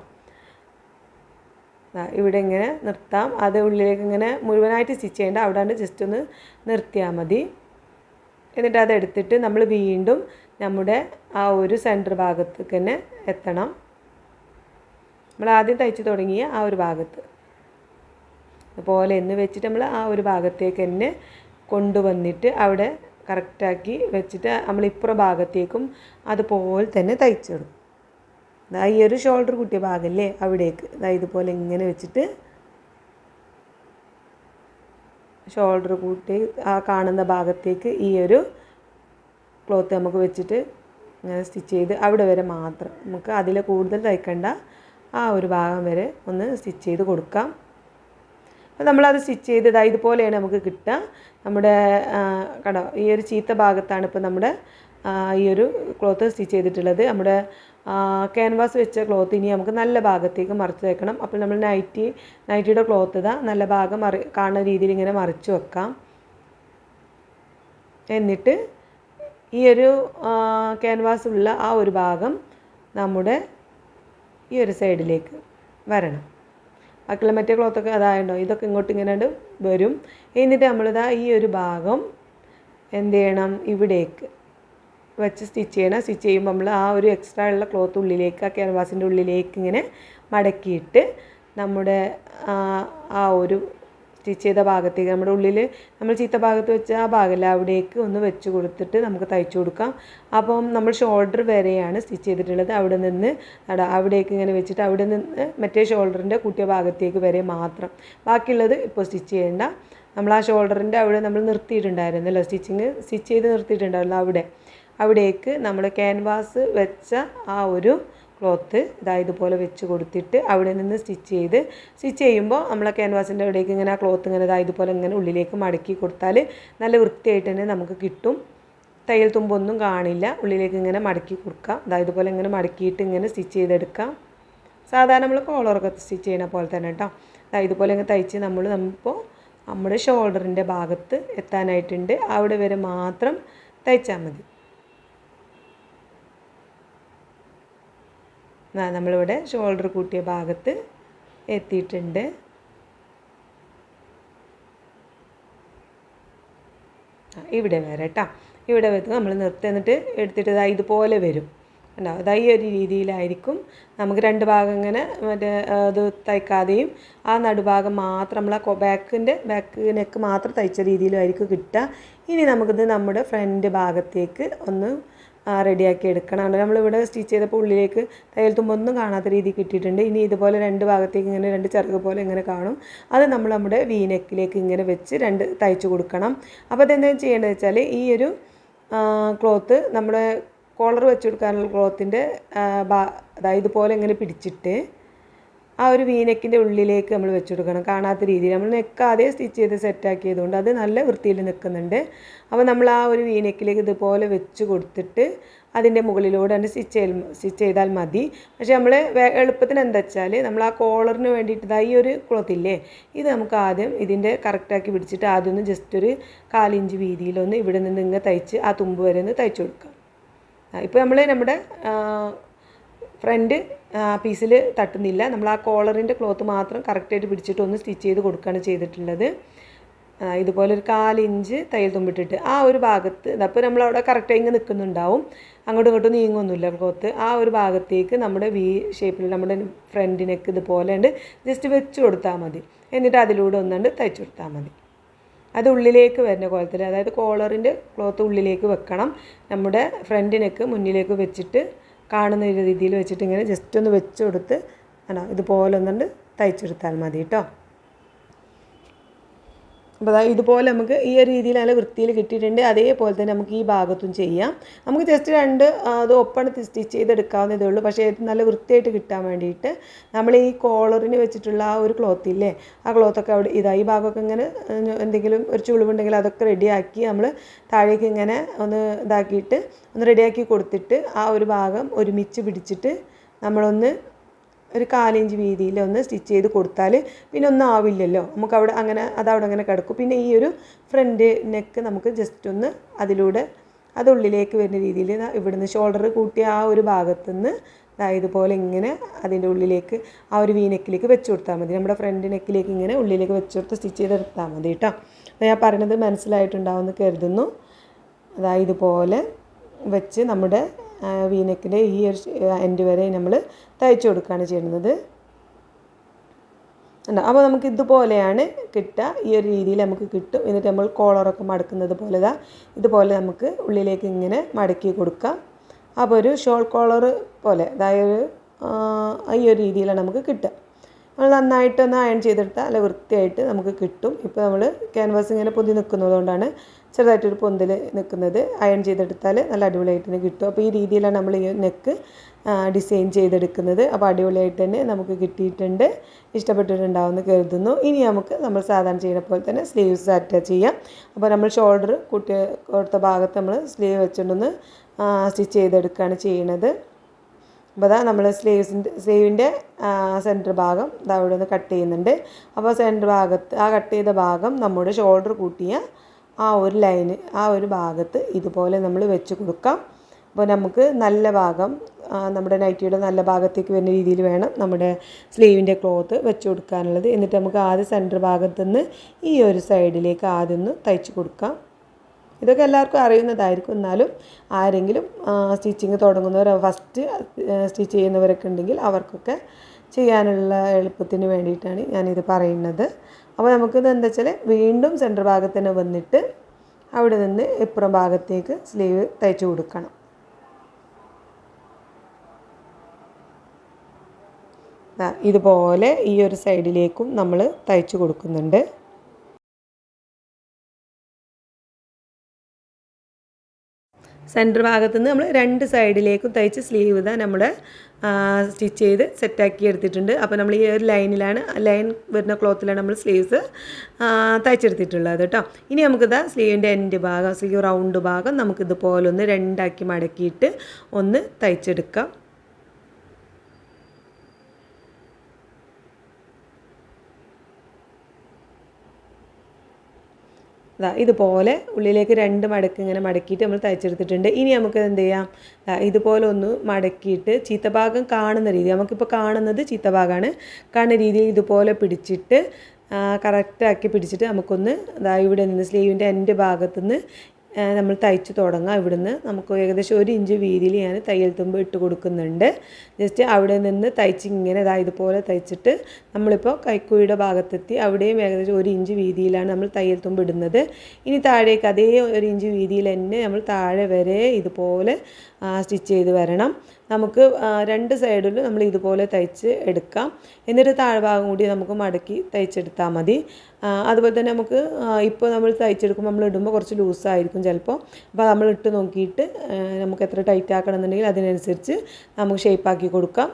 ഇവിടെ ഇങ്ങനെ നിർത്താം. അത് ഉള്ളിലേക്ക് ഇങ്ങനെ മുഴുവനായിട്ട് സ്റ്റിച്ച് ചെയ്യേണ്ട. അവിടെ ജസ്റ്റ് ഒന്ന് നിർത്തിയാൽ മതി. എന്നിട്ട് അത് എടുത്തിട്ട് നമ്മൾ വീണ്ടും നമ്മുടെ ആ ഒരു സെന്റർ ഭാഗത്തേക്ക് തന്നെ എത്തണം. നമ്മൾ ആദ്യം തയ്ച്ച് തുടങ്ങിയ ആ ഒരു ഭാഗത്ത്. അതുപോലെ എന്ന് വെച്ചിട്ട് നമ്മൾ ആ ഒരു ഭാഗത്തേക്ക് തന്നെ കൊണ്ടുവന്നിട്ട് അവിടെ കറക്റ്റാക്കി വെച്ചിട്ട് നമ്മൾ ഇപ്പുറ ഭാഗത്തേക്കും അതുപോലെ തന്നെ തയ്ച്ചിടും ഈ ഒരു ഷോൾഡർ കുട്ടിയ ഭാഗമല്ലേ അവിടേക്ക്. ഇതാ ഇതുപോലെ ഇങ്ങനെ വെച്ചിട്ട് ഷോൾഡർ കൂട്ടി ആ കാണുന്ന ഭാഗത്തേക്ക് ഈ ഒരു ക്ലോത്ത് നമുക്ക് വെച്ചിട്ട് ഇങ്ങനെ സ്റ്റിച്ച് ചെയ്ത് അവിടെ വരെ മാത്രം. നമുക്ക് അതിൽ കൂടുതൽ തയ്ക്കണ്ട. ആ ഒരു ഭാഗം വരെ ഒന്ന് സ്റ്റിച്ച് ചെയ്ത് കൊടുക്കാം. അപ്പോൾ നമ്മളത് സ്റ്റിച്ച് ചെയ്ത് ഇതാ ഇതുപോലെയാണ് നമുക്ക് കിട്ടുക. നമ്മുടെ കട ഈ ഒരു ചീത്ത ഭാഗത്താണ് ഇപ്പോൾ നമ്മുടെ ഈ ഒരു ക്ലോത്ത് സ്റ്റിച്ച് ചെയ്തിട്ടുള്ളത്. നമ്മുടെ ക്യാൻവാസ് വെച്ച ക്ലോത്ത് ഇനി നമുക്ക് നല്ല ഭാഗത്തേക്ക് മറിച്ച് വെക്കണം. അപ്പോൾ നമ്മൾ നൈറ്റി നൈറ്റിയുടെ ക്ലോത്ത് ഇതാ നല്ല ഭാഗം മറി കാണുന്ന രീതിയിൽ ഇങ്ങനെ മറിച്ച് വെക്കാം. എന്നിട്ട് ഈ ഒരു ക്യാൻവാസ് ഉള്ള ആ ഒരു ഭാഗം നമ്മുടെ ഈ ഒരു സൈഡിലേക്ക് വരണം. ബാക്കിയുള്ള മറ്റേ ക്ലോത്തൊക്കെ അതായുണ്ടോ ഇതൊക്കെ ഇങ്ങോട്ട് ഇങ്ങനെ വരും. എന്നിട്ട് നമ്മളിതാ ഈ ഒരു ഭാഗം എന്ത് ചെയ്യണം? ഇവിടേക്ക് വെച്ച് സ്റ്റിച്ച് ചെയ്യണം. സ്റ്റിച്ച് ചെയ്യുമ്പോൾ നമ്മൾ ആ ഒരു എക്സ്ട്രാ ഉള്ള ക്ലോത്ത് ഉള്ളിലേക്ക് ആ ക്യാൻവാസിന്റെ ഉള്ളിലേക്ക് ഇങ്ങനെ മടക്കിയിട്ട് നമ്മുടെ ആ, ഒരു സ്റ്റിച്ച് ചെയ്ത ഭാഗത്തേക്ക് നമ്മുടെ ഉള്ളിൽ നമ്മൾ ചീത്ത ഭാഗത്ത് വെച്ച ആ ഭാഗമല്ല അവിടേക്ക് ഒന്ന് വെച്ച് കൊടുത്തിട്ട് നമുക്ക് തയ്ച്ചു കൊടുക്കാം. അപ്പം നമ്മൾ ഷോൾഡർ വരെയാണ് സ്റ്റിച്ച് ചെയ്തിട്ടുള്ളത്. അവിടെ നിന്ന് അവിടേക്ക് ഇങ്ങനെ വെച്ചിട്ട് അവിടെ നിന്ന് മറ്റേ ഷോൾഡറിന്റെ കൂട്ടിയ ഭാഗത്തേക്ക് വരെ മാത്രം. ബാക്കിയുള്ളത് ഇപ്പോൾ സ്റ്റിച്ച് ചെയ്യേണ്ട. നമ്മൾ ആ ഷോൾഡറിന്റെ അവിടെ നമ്മൾ നിർത്തിയിട്ടുണ്ടായിരുന്നല്ലോ സ്റ്റിച്ചിങ് സ്റ്റിച്ച് ചെയ്ത് നിർത്തിയിട്ടുണ്ടായിരുന്നു അവിടെ. അവിടേക്ക് നമ്മൾ ക്യാൻവാസ് വെച്ച ആ ഒരു ക്ലോത്ത് ഇതാ ഇതുപോലെ വെച്ച് കൊടുത്തിട്ട് അവിടെ നിന്ന് സ്റ്റിച്ച് ചെയ്ത് സ്റ്റിച്ച് ചെയ്യുമ്പോൾ നമ്മളെ ക്യാൻവാസിന്റെ അവിടേക്ക് ഇങ്ങനെ ആ ക്ലോത്ത് ഇങ്ങനെ ഇതാ ഇതുപോലെ ഇങ്ങനെ ഉള്ളിലേക്ക് മടക്കി കൊടുത്താൽ നല്ല വൃത്തിയായിട്ട് തന്നെ നമുക്ക് കിട്ടും. തയ്യൽ തുമ്പൊന്നും കാണില്ല. ഉള്ളിലേക്ക് ഇങ്ങനെ മടക്കി കൊടുക്കാം. ഇതാ ഇതുപോലെ ഇങ്ങനെ മടക്കിയിട്ട് ഇങ്ങനെ സ്റ്റിച്ച് ചെയ്തെടുക്കാം. സാധാരണ നമ്മൾ കോളറൊക്കെ സ്റ്റിച്ച് ചെയ്യണ പോലെ തന്നെ കേട്ടോ. ദാ ഇതുപോലെ ഇങ്ങനെ തയ്ച്ച് നമ്മൾ നമ്മളിപ്പോൾ നമ്മുടെ ഷോൾഡറിന്റെ ഭാഗത്ത് എത്താനായിട്ടുണ്ട്. അവിടെ വരെ മാത്രം തയ്ച്ചാൽ മതി. നമ്മളിവിടെ ഷോൾഡർ കൂട്ടിയ ഭാഗത്ത് എത്തിയിട്ടുണ്ട്. ഇവിടെ വരെ കേട്ടോ ഇവിടെ വെച്ച് നമ്മൾ നിർത്തി എന്നിട്ട് എടുത്തിട്ട് ഇതാ ഇതുപോലെ വരും. ഉണ്ടാവും അതാ ഈ ഒരു രീതിയിലായിരിക്കും. നമുക്ക് രണ്ട് ഭാഗം ഇങ്ങനെ മറ്റേ അത് തയ്ക്കാതെയും ആ നടുഭാഗം മാത്രം നമ്മൾ ആ ബാക്കിന്റെ ബാക്ക് നെക്ക് മാത്രം തയ്ച്ച രീതിയിലായിരിക്കും കിട്ടുക. ഇനി നമുക്കിത് നമ്മുടെ ഫ്രണ്ട് ഭാഗത്തേക്ക് ഒന്ന് റെഡിയാക്കി എടുക്കണം. നമ്മളിവിടെ സ്റ്റിച്ച് ചെയ്തപ്പോൾ ഉള്ളിലേക്ക് തയ്യൽ തുമ്പൊന്നും കാണാത്ത രീതി കിട്ടിയിട്ടുണ്ട്. ഇനി ഇതുപോലെ രണ്ട് ഭാഗത്തേക്ക് ഇങ്ങനെ രണ്ട് ചിറക് പോലെ ഇങ്ങനെ കാണും. അത് നമ്മൾ നമ്മുടെ വി നെക്കിലേക്ക് ഇങ്ങനെ വെച്ച് രണ്ട് തയ്ച്ചു കൊടുക്കണം. അപ്പോൾ അതെന്താ ചെയ്യേണ്ടത് വെച്ചാൽ ഈ ഒരു ക്ലോത്ത് നമ്മുടെ കോളർ വെച്ച് കൊടുക്കാനുള്ള ക്ലോത്തിന്റെ അതായത് ഇതുപോലെ ഇങ്ങനെ പിടിച്ചിട്ട് ആ ഒരു വീനെക്കിന്റെ ഉള്ളിലേക്ക് നമ്മൾ വെച്ച് കൊടുക്കണം. കാണാത്ത രീതിയിൽ. നമ്മൾ നെക്ക് ആദ്യം സ്റ്റിച്ച് ചെയ്ത് സെറ്റാക്കിയതുകൊണ്ട് അത് നല്ല വൃത്തിയിൽ നിൽക്കുന്നുണ്ട്. അപ്പോൾ നമ്മൾ ആ ഒരു വീനെക്കിലേക്ക് ഇതുപോലെ വെച്ച് കൊടുത്തിട്ട് അതിന്റെ മുകളിലൂടെ തന്നെ സ്റ്റിച്ച് ചെയ്ത് സ്റ്റിച്ച് ചെയ്താൽ മതി. പക്ഷേ നമ്മൾ എളുപ്പത്തിന് എന്താ വെച്ചാൽ നമ്മൾ ആ കോളറിന് വേണ്ടിയിട്ട് ഈ ഒരു ക്ലോത്ത് ഇല്ലേ? ഇത് നമുക്ക് ആദ്യം ഇതിന്റെ കറക്റ്റാക്കി പിടിച്ചിട്ട് ആദ്യം ഒന്ന് ജസ്റ്റ് ഒരു കാലിഞ്ച് വീതിയിലൊന്ന് ഇവിടെ നിന്ന് ഇങ്ങനെ തയ്ച്ച് ആ തുമ്പ് വരെ ഒന്ന് തയ്ച്ചു കൊടുക്കാം. ഇപ്പോൾ നമ്മൾ നമ്മുടെ ഫ്രണ്ട് പീസിൽ തട്ടുന്നില്ല. നമ്മൾ ആ കോളറിന്റെ ക്ലോത്ത് മാത്രം കറക്റ്റായിട്ട് പിടിച്ചിട്ട് ഒന്ന് സ്റ്റിച്ച് ചെയ്ത് കൊടുക്കുകയാണ് ചെയ്തിട്ടുള്ളത്. ഇതുപോലെ ഒരു കാലിഞ്ച് തയ്യൽ തുമ്പിട്ടിട്ട് ആ ഒരു ഭാഗത്ത് അപ്പോൾ നമ്മൾ അവിടെ കറക്റ്റായി ഇങ്ങനെ നിൽക്കുന്നുണ്ടാവും അങ്ങോട്ടും ഇങ്ങോട്ടും നീങ്ങൊന്നുമില്ല ക്ലോത്ത് ആ ഒരു ഭാഗത്തേക്ക് നമ്മുടെ വി ഷേപ്പിൽ നമ്മുടെ ഫ്രണ്ടിനൊക്കെ നെക്ക് ഇതുപോലെ ഉണ്ട് ജസ്റ്റ് വെച്ച് കൊടുത്താൽ മതി. എന്നിട്ട് അതിലൂടെ ഒന്നുകൊണ്ട് തയ്ച്ചു കൊടുത്താൽ മതി. അത് ഉള്ളിലേക്ക് വരുന്ന കോലത്തിൽ അതായത് കോളറിന്റെ ക്ലോത്ത് ഉള്ളിലേക്ക് വെക്കണം. നമ്മുടെ ഫ്രണ്ടിനൊക്കെ നെക്ക് മുന്നിലേക്ക് വെച്ചിട്ട് കാണുന്ന രീതിയിൽ വെച്ചിട്ട് ഇങ്ങനെ ജസ്റ്റ് ഒന്ന് വെച്ച് കൊടുത്ത് ആണോ ഇതുപോലെ ഒന്നുണ്ട് തയ്ച്ചെടുത്താൽ മതി കേട്ടോ അപ്പോൾ അതായത് ഇതുപോലെ നമുക്ക് ഈ ഒരു രീതിയിൽ നല്ല വൃത്തിയിൽ കിട്ടിയിട്ടുണ്ട്. അതേപോലെ തന്നെ നമുക്ക് ഈ ഭാഗത്തും ചെയ്യാം. നമുക്ക് ജസ്റ്റ് രണ്ട് അത് ഒപ്പണ് സ്റ്റിച്ച് ചെയ്തെടുക്കാവുന്നതേ ഉള്ളൂ. പക്ഷേ നല്ല വൃത്തിയായിട്ട് കിട്ടാൻ വേണ്ടിയിട്ട് നമ്മൾ ഈ കോളറിന് വെച്ചിട്ടുള്ള ആ ഒരു ക്ലോത്ത് ഇല്ലേ ആ ക്ലോത്തൊക്കെ അവിടെ ഇതാ ഈ ഭാഗമൊക്കെ ഇങ്ങനെ എന്തെങ്കിലും ഒരു ചുളിവുണ്ടെങ്കിൽ അതൊക്കെ റെഡിയാക്കി നമ്മൾ താഴേക്ക് ഇങ്ങനെ ഒന്ന് ഇതാക്കിയിട്ട് ഒന്ന് റെഡിയാക്കി കൊടുത്തിട്ട് ആ ഒരു ഭാഗം ഒരുമിച്ച് പിടിച്ചിട്ട് നമ്മളൊന്ന് ഒരു കാലിഞ്ച് വീതിയിൽ ഒന്ന് സ്റ്റിച്ച് ചെയ്ത് കൊടുത്താൽ പിന്നെ ഒന്നും ആവില്ലല്ലോ. നമുക്ക് അവിടെ അങ്ങനെ അതവിടെ അങ്ങനെ കിടക്കും. പിന്നെ ഈ ഒരു ഫ്രണ്ട് നെക്ക് നമുക്ക് ജസ്റ്റ് ഒന്ന് അതിലൂടെ അത് ഉള്ളിലേക്ക് വരുന്ന രീതിയിൽ ഇവിടുന്ന് ഷോൾഡർ കൂട്ടി ആ ഒരു ഭാഗത്തുനിന്ന് ദാ ഇതുപോലെ ഇങ്ങനെ അതിന്റെ ഉള്ളിലേക്ക് ആ ഒരു വീനെക്കിലേക്ക് വെച്ച് കൊടുത്താൽ മതി. നമ്മുടെ ഫ്രണ്ട് നെക്കിലേക്ക് ഇങ്ങനെ ഉള്ളിലേക്ക് വെച്ച് കൊടുത്ത് സ്റ്റിച്ച് ചെയ്തെടുത്താൽ മതി കേട്ടോ അപ്പോൾ ഞാൻ പറഞ്ഞത് മനസ്സിലായിട്ടുണ്ടാവുമെന്ന് കരുതുന്നു. അതായത് ഇതുപോലെ വെച്ച് നമ്മുടെ വീനെക്കിന്റെ ഈ ഒരു എൻഡ് വരെ നമ്മൾ തയ്ച്ചു കൊടുക്കുകയാണ് ചെയ്യുന്നത്. അപ്പോൾ നമുക്ക് ഇതുപോലെയാണ് കിട്ടുക. ഈ ഒരു രീതിയിൽ നമുക്ക് കിട്ടും. എന്നിട്ട് നമ്മൾ കോളറൊക്കെ മടക്കുന്നത് പോലെ ഇതാ ഇതുപോലെ നമുക്ക് ഉള്ളിലേക്ക് ഇങ്ങനെ മടക്കി കൊടുക്കാം. അപ്പോൾ ഒരു ഷോൾ കോളർ പോലെ അതായത് ഈ ഒരു രീതിയിലാണ് നമുക്ക് കിട്ടുക. നമ്മൾ നന്നായിട്ടൊന്ന് അയൺ ചെയ്തെടുത്താൽ നല്ല വൃത്തിയായിട്ട് നമുക്ക് കിട്ടും. ഇപ്പോൾ നമ്മൾ ക്യാൻവാസ് ഇങ്ങനെ പൊതി നിൽക്കുന്നതുകൊണ്ടാണ് ചെറുതായിട്ടൊരു പൊന്തിൽ നിൽക്കുന്നത് അയൺ ചെയ്തെടുത്താൽ നല്ല അടിപൊളിയായിട്ട് തന്നെ കിട്ടും. അപ്പോൾ ഈ രീതിയിലാണ് നമ്മൾ ഈ നെക്ക് ഡിസൈൻ ചെയ്തെടുക്കുന്നത്. അപ്പോൾ അടിപൊളിയായിട്ട് തന്നെ നമുക്ക് കിട്ടിയിട്ടുണ്ട്. ഇഷ്ടപ്പെട്ടിട്ടുണ്ടാവുമെന്ന് കരുതുന്നു. ഇനി നമുക്ക് നമ്മൾ സാധാരണ ചെയ്യുന്ന പോലെ തന്നെ സ്ലീവ്സ് അറ്റാച്ച് ചെയ്യാം. അപ്പോൾ നമ്മൾ ഷോൾഡർ കുട്ടി കൊടുത്ത ഭാഗത്ത് നമ്മൾ സ്ലീവ് വെച്ചുകൊണ്ടൊന്ന് സ്റ്റിച്ച് ചെയ്തെടുക്കുകയാണ് ചെയ്യണത്. അപ്പോൾ അതാ നമ്മൾ സ്ലീവ്സിന്റെ സ്ലീവിന്റെ സെന്റർ ഭാഗം ഇതാ ഇവിടെ നിന്ന് കട്ട് ചെയ്യുന്നുണ്ട്. അപ്പോൾ സെന്റർ ഭാഗത്ത് ആ കട്ട് ചെയ്ത ഭാഗം നമ്മുടെ ഷോൾഡർ കൂട്ടിയ ആ ഒരു ലൈന് ആ ഒരു ഭാഗത്ത് ഇതുപോലെ നമ്മൾ വെച്ച് കൊടുക്കാം. അപ്പോൾ നമുക്ക് നല്ല ഭാഗം നമ്മുടെ നൈറ്റിയുടെ നല്ല ഭാഗത്തേക്ക് വരുന്ന രീതിയിൽ വേണം നമ്മുടെ സ്ലീവിന്റെ ക്ലോത്ത് വെച്ച് കൊടുക്കാനുള്ളത്. എന്നിട്ട് നമുക്ക് ആദ്യം സെന്റർ ഭാഗത്തു നിന്ന് ഈ ഒരു സൈഡിലേക്ക് ആദ്യം ഒന്ന് തയ്ച്ച് കൊടുക്കാം. ഇതൊക്കെ എല്ലാവർക്കും അറിയുന്നതായിരിക്കും. എന്നാലും ആരെങ്കിലും സ്റ്റിച്ചിങ് തുടങ്ങുന്നവർ ഫസ്റ്റ് സ്റ്റിച്ച് ചെയ്യുന്നവരൊക്കെ ഉണ്ടെങ്കിൽ അവർക്കൊക്കെ ചെയ്യാനുള്ള എളുപ്പത്തിന് വേണ്ടിയിട്ടാണ് ഞാനിത് പറയുന്നത്. അപ്പോൾ നമുക്കിത് എന്താ വെച്ചാൽ വീണ്ടും സെന്റർ ഭാഗത്ത് തന്നെ വന്നിട്ട് അവിടെ നിന്ന് ഇപ്പുറം ഭാഗത്തേക്ക് സ്ലീവ് തയ്ച്ചു കൊടുക്കണം. ഇതുപോലെ ഈ ഒരു സൈഡിലേക്കും നമ്മൾ തയ്ച്ചു കൊടുക്കുന്നുണ്ട്. സെന്റർ ഭാഗത്ത് നിന്ന് നമ്മൾ രണ്ട് സൈഡിലേക്കും തയ്ച്ച് സ്ലീവ് ഇതാ നമ്മൾ സ്റ്റിച്ച് ചെയ്ത് സെറ്റാക്കി എടുത്തിട്ടുണ്ട്. അപ്പോൾ നമ്മൾ ഈ ഒരു ലൈനിലാണ് ലൈൻ വരുന്ന ക്ലോത്തിലാണ് നമ്മൾ സ്ലീവ്സ് തയ്ച്ചെടുത്തിട്ടുള്ളത് കേട്ടോ. ഇനി നമുക്കിതാ സ്ലീവിന്റെ എൻഡ് ഭാഗം സ്ലീവ് റൗണ്ട് ഭാഗം നമുക്കിതുപോലെ ഒന്ന് രണ്ടാക്കി മടക്കിയിട്ട് ഒന്ന് തയ്ച്ചെടുക്കാം. ഇതുപോലെ ഉള്ളിലേക്ക് രണ്ട് മടക്ക് ഇങ്ങനെ മടക്കിയിട്ട് നമ്മൾ തയ്ച്ചെടുത്തിട്ടുണ്ട്. ഇനി നമുക്ക് എന്ത് ചെയ്യാം? ഇതുപോലെ ഒന്ന് മടക്കിയിട്ട് ചീത്തഭാഗം കാണുന്ന രീതി നമുക്കിപ്പോൾ കാണുന്നത് ചീത്തഭാഗമാണ്. കാണുന്ന രീതിയിൽ ഇതുപോലെ പിടിച്ചിട്ട് കറക്റ്റാക്കി പിടിച്ചിട്ട് നമുക്കൊന്ന് ഇതാ ഇവിടെ നിന്ന് സ്ലീവിന്റെ എന്റെ ഭാഗത്തുനിന്ന് നമ്മൾ തയ്ച്ച് തുടങ്ങാം. ഇവിടുന്ന് നമുക്ക് ഏകദേശം ഒരു ഇഞ്ച് വീതിയിൽ ഞാൻ തയ്യൽ തുമ്പ് ഇട്ട് കൊടുക്കുന്നുണ്ട്. ജസ്റ്റ് അവിടെ നിന്ന് തയ്ച്ച് ഇങ്ങനെ ഇതാ ഇതുപോലെ തയ്ച്ചിട്ട് നമ്മളിപ്പോൾ കൈക്കുഴിയുടെ ഭാഗത്തെത്തി അവിടെയും ഏകദേശം ഒരു ഇഞ്ച് വീതിയിലാണ് നമ്മൾ തയ്യൽ തുമ്പ് ഇടുന്നത്. ഇനി താഴേക്ക് അതേ ഒരു ഇഞ്ച് വീതിയിൽ തന്നെ നമ്മൾ താഴെ വരെ ഇതുപോലെ സ്റ്റിച്ച് ചെയ്ത് വരണം. നമുക്ക് രണ്ട് സൈഡിലും നമ്മൾ ഇതുപോലെ തയ്ച്ച് എടുക്കാം. എന്നിട്ട് താഴ്ഭാഗം കൂടി നമുക്ക് മടക്കി തയ്ച്ചെടുത്താൽ മതി. അതുപോലെ തന്നെ നമുക്ക് ഇപ്പോൾ നമ്മൾ തയ്ച്ചെടുക്കുമ്പോൾ നമ്മൾ ഇടുമ്പോൾ കുറച്ച് ലൂസായിരിക്കും ചിലപ്പോൾ. അപ്പോൾ നമ്മൾ ഇട്ട് നോക്കിയിട്ട് നമുക്ക് എത്ര ടൈറ്റ് ആക്കണം എന്നുണ്ടെങ്കിൽ അതിനനുസരിച്ച് നമുക്ക് ഷേപ്പാക്കി കൊടുക്കാം.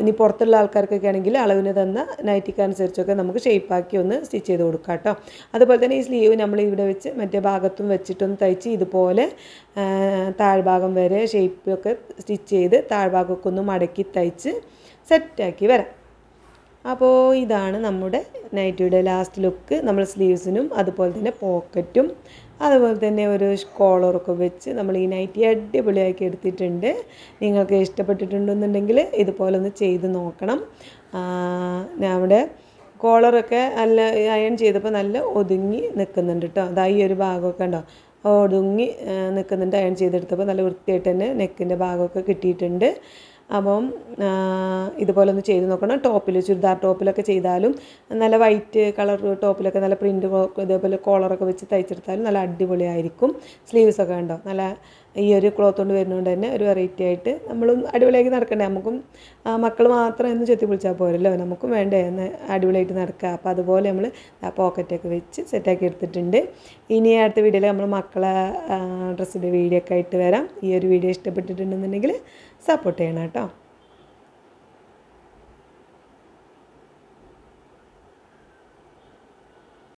ഇനി പുറത്തുള്ള ആൾക്കാർക്കൊക്കെ ആണെങ്കിൽ അളവിന് തന്ന നൈറ്റിക്ക് അനുസരിച്ചൊക്കെ നമുക്ക് ഷേപ്പാക്കി ഒന്ന് സ്റ്റിച്ച് ചെയ്ത് കൊടുക്കാം കേട്ടോ. അതുപോലെ തന്നെ ഈ സ്ലീവ് നമ്മൾ ഇവിടെ വെച്ച് മറ്റേ ഭാഗത്തും വെച്ചിട്ടൊന്ന് തയ്ച്ച് ഇതുപോലെ താഴ്ഭാഗം വരെ ഷേപ്പൊക്കെ സ്റ്റിച്ച് ചെയ്ത് താഴ്ഭാഗമൊക്കെ ഒന്ന് മടക്കി തയ്ച്ച് സെറ്റാക്കി വരാം. അപ്പോൾ ഇതാണ് നമ്മുടെ നൈറ്റിയുടെ ലാസ്റ്റ് ലുക്ക് നമ്മൾ സ്ലീവ്സിനും അതുപോലെ തന്നെ പോക്കറ്റും അതുപോലെ തന്നെ ഒരു കോളറൊക്കെ വെച്ച് നമ്മൾ ഈ നൈറ്റി അടിപൊളിയാക്കി എടുത്തിട്ടുണ്ട്. നിങ്ങൾക്ക് ഇഷ്ടപ്പെട്ടിട്ടുണ്ടെന്നുണ്ടെങ്കിൽ ഇതുപോലെ ഒന്ന് ചെയ്ത് നോക്കണം. നമ്മുടെ കോളറൊക്കെ നല്ല അയൺ ചെയ്തപ്പോൾ നല്ല ഒതുങ്ങി നിൽക്കുന്നുണ്ട് കേട്ടോ. അതാ ഈ ഒരു ഭാഗമൊക്കെ ഉണ്ടോ? ഒതുങ്ങി നിൽക്കുന്നുണ്ട്. അയൺ ചെയ്തെടുത്തപ്പോൾ നല്ല വൃത്തിയായിട്ട് തന്നെ നെക്കിന്റെ ഭാഗമൊക്കെ കിട്ടിയിട്ടുണ്ട്. അപ്പം ഇതുപോലെ ഒന്ന് ചെയ്ത് നോക്കണം. ടോപ്പിൽ ചുരിദാർ ടോപ്പിലൊക്കെ ചെയ്താലും നല്ല വൈറ്റ് കളർ ടോപ്പിലൊക്കെ നല്ല പ്രിന്റ് ഇതേപോലെ കോളറൊക്കെ വെച്ച് തയ്ച്ചെടുത്താലും നല്ല അടിപൊളിയായിരിക്കും. സ്ലീവ്സൊക്കെ ഉണ്ടോ നല്ല ഈ ഒരു ക്ലോത്ത് കൊണ്ട് വരുന്നതുകൊണ്ട് തന്നെ ഒരു വെറൈറ്റി ആയിട്ട് നമ്മളും അടിപൊളിയാക്കി നടക്കണ്ടേ? നമുക്കും മക്കൾ മാത്രം എന്ന് ചെത്തി വിളിച്ചാൽ പോരല്ലോ? നമുക്കും വേണ്ടേ എന്ന് അടിപൊളിയായിട്ട് നടക്കുക അപ്പോൾ അതുപോലെ നമ്മൾ പോക്കറ്റൊക്കെ വെച്ച് സെറ്റാക്കി എടുത്തിട്ടുണ്ട്. ഇനി അടുത്ത വീഡിയോയിൽ നമ്മൾ മക്കളെ ഡ്രസ്സിന്റെ വീഡിയോ ഒക്കെ ആയിട്ട് വരാം. ഈ ഒരു വീഡിയോ ഇഷ്ടപ്പെട്ടിട്ടുണ്ടെന്നുണ്ടെങ്കിൽ സപ്പോർട്ട് ചെയ്യണം കേട്ടോ.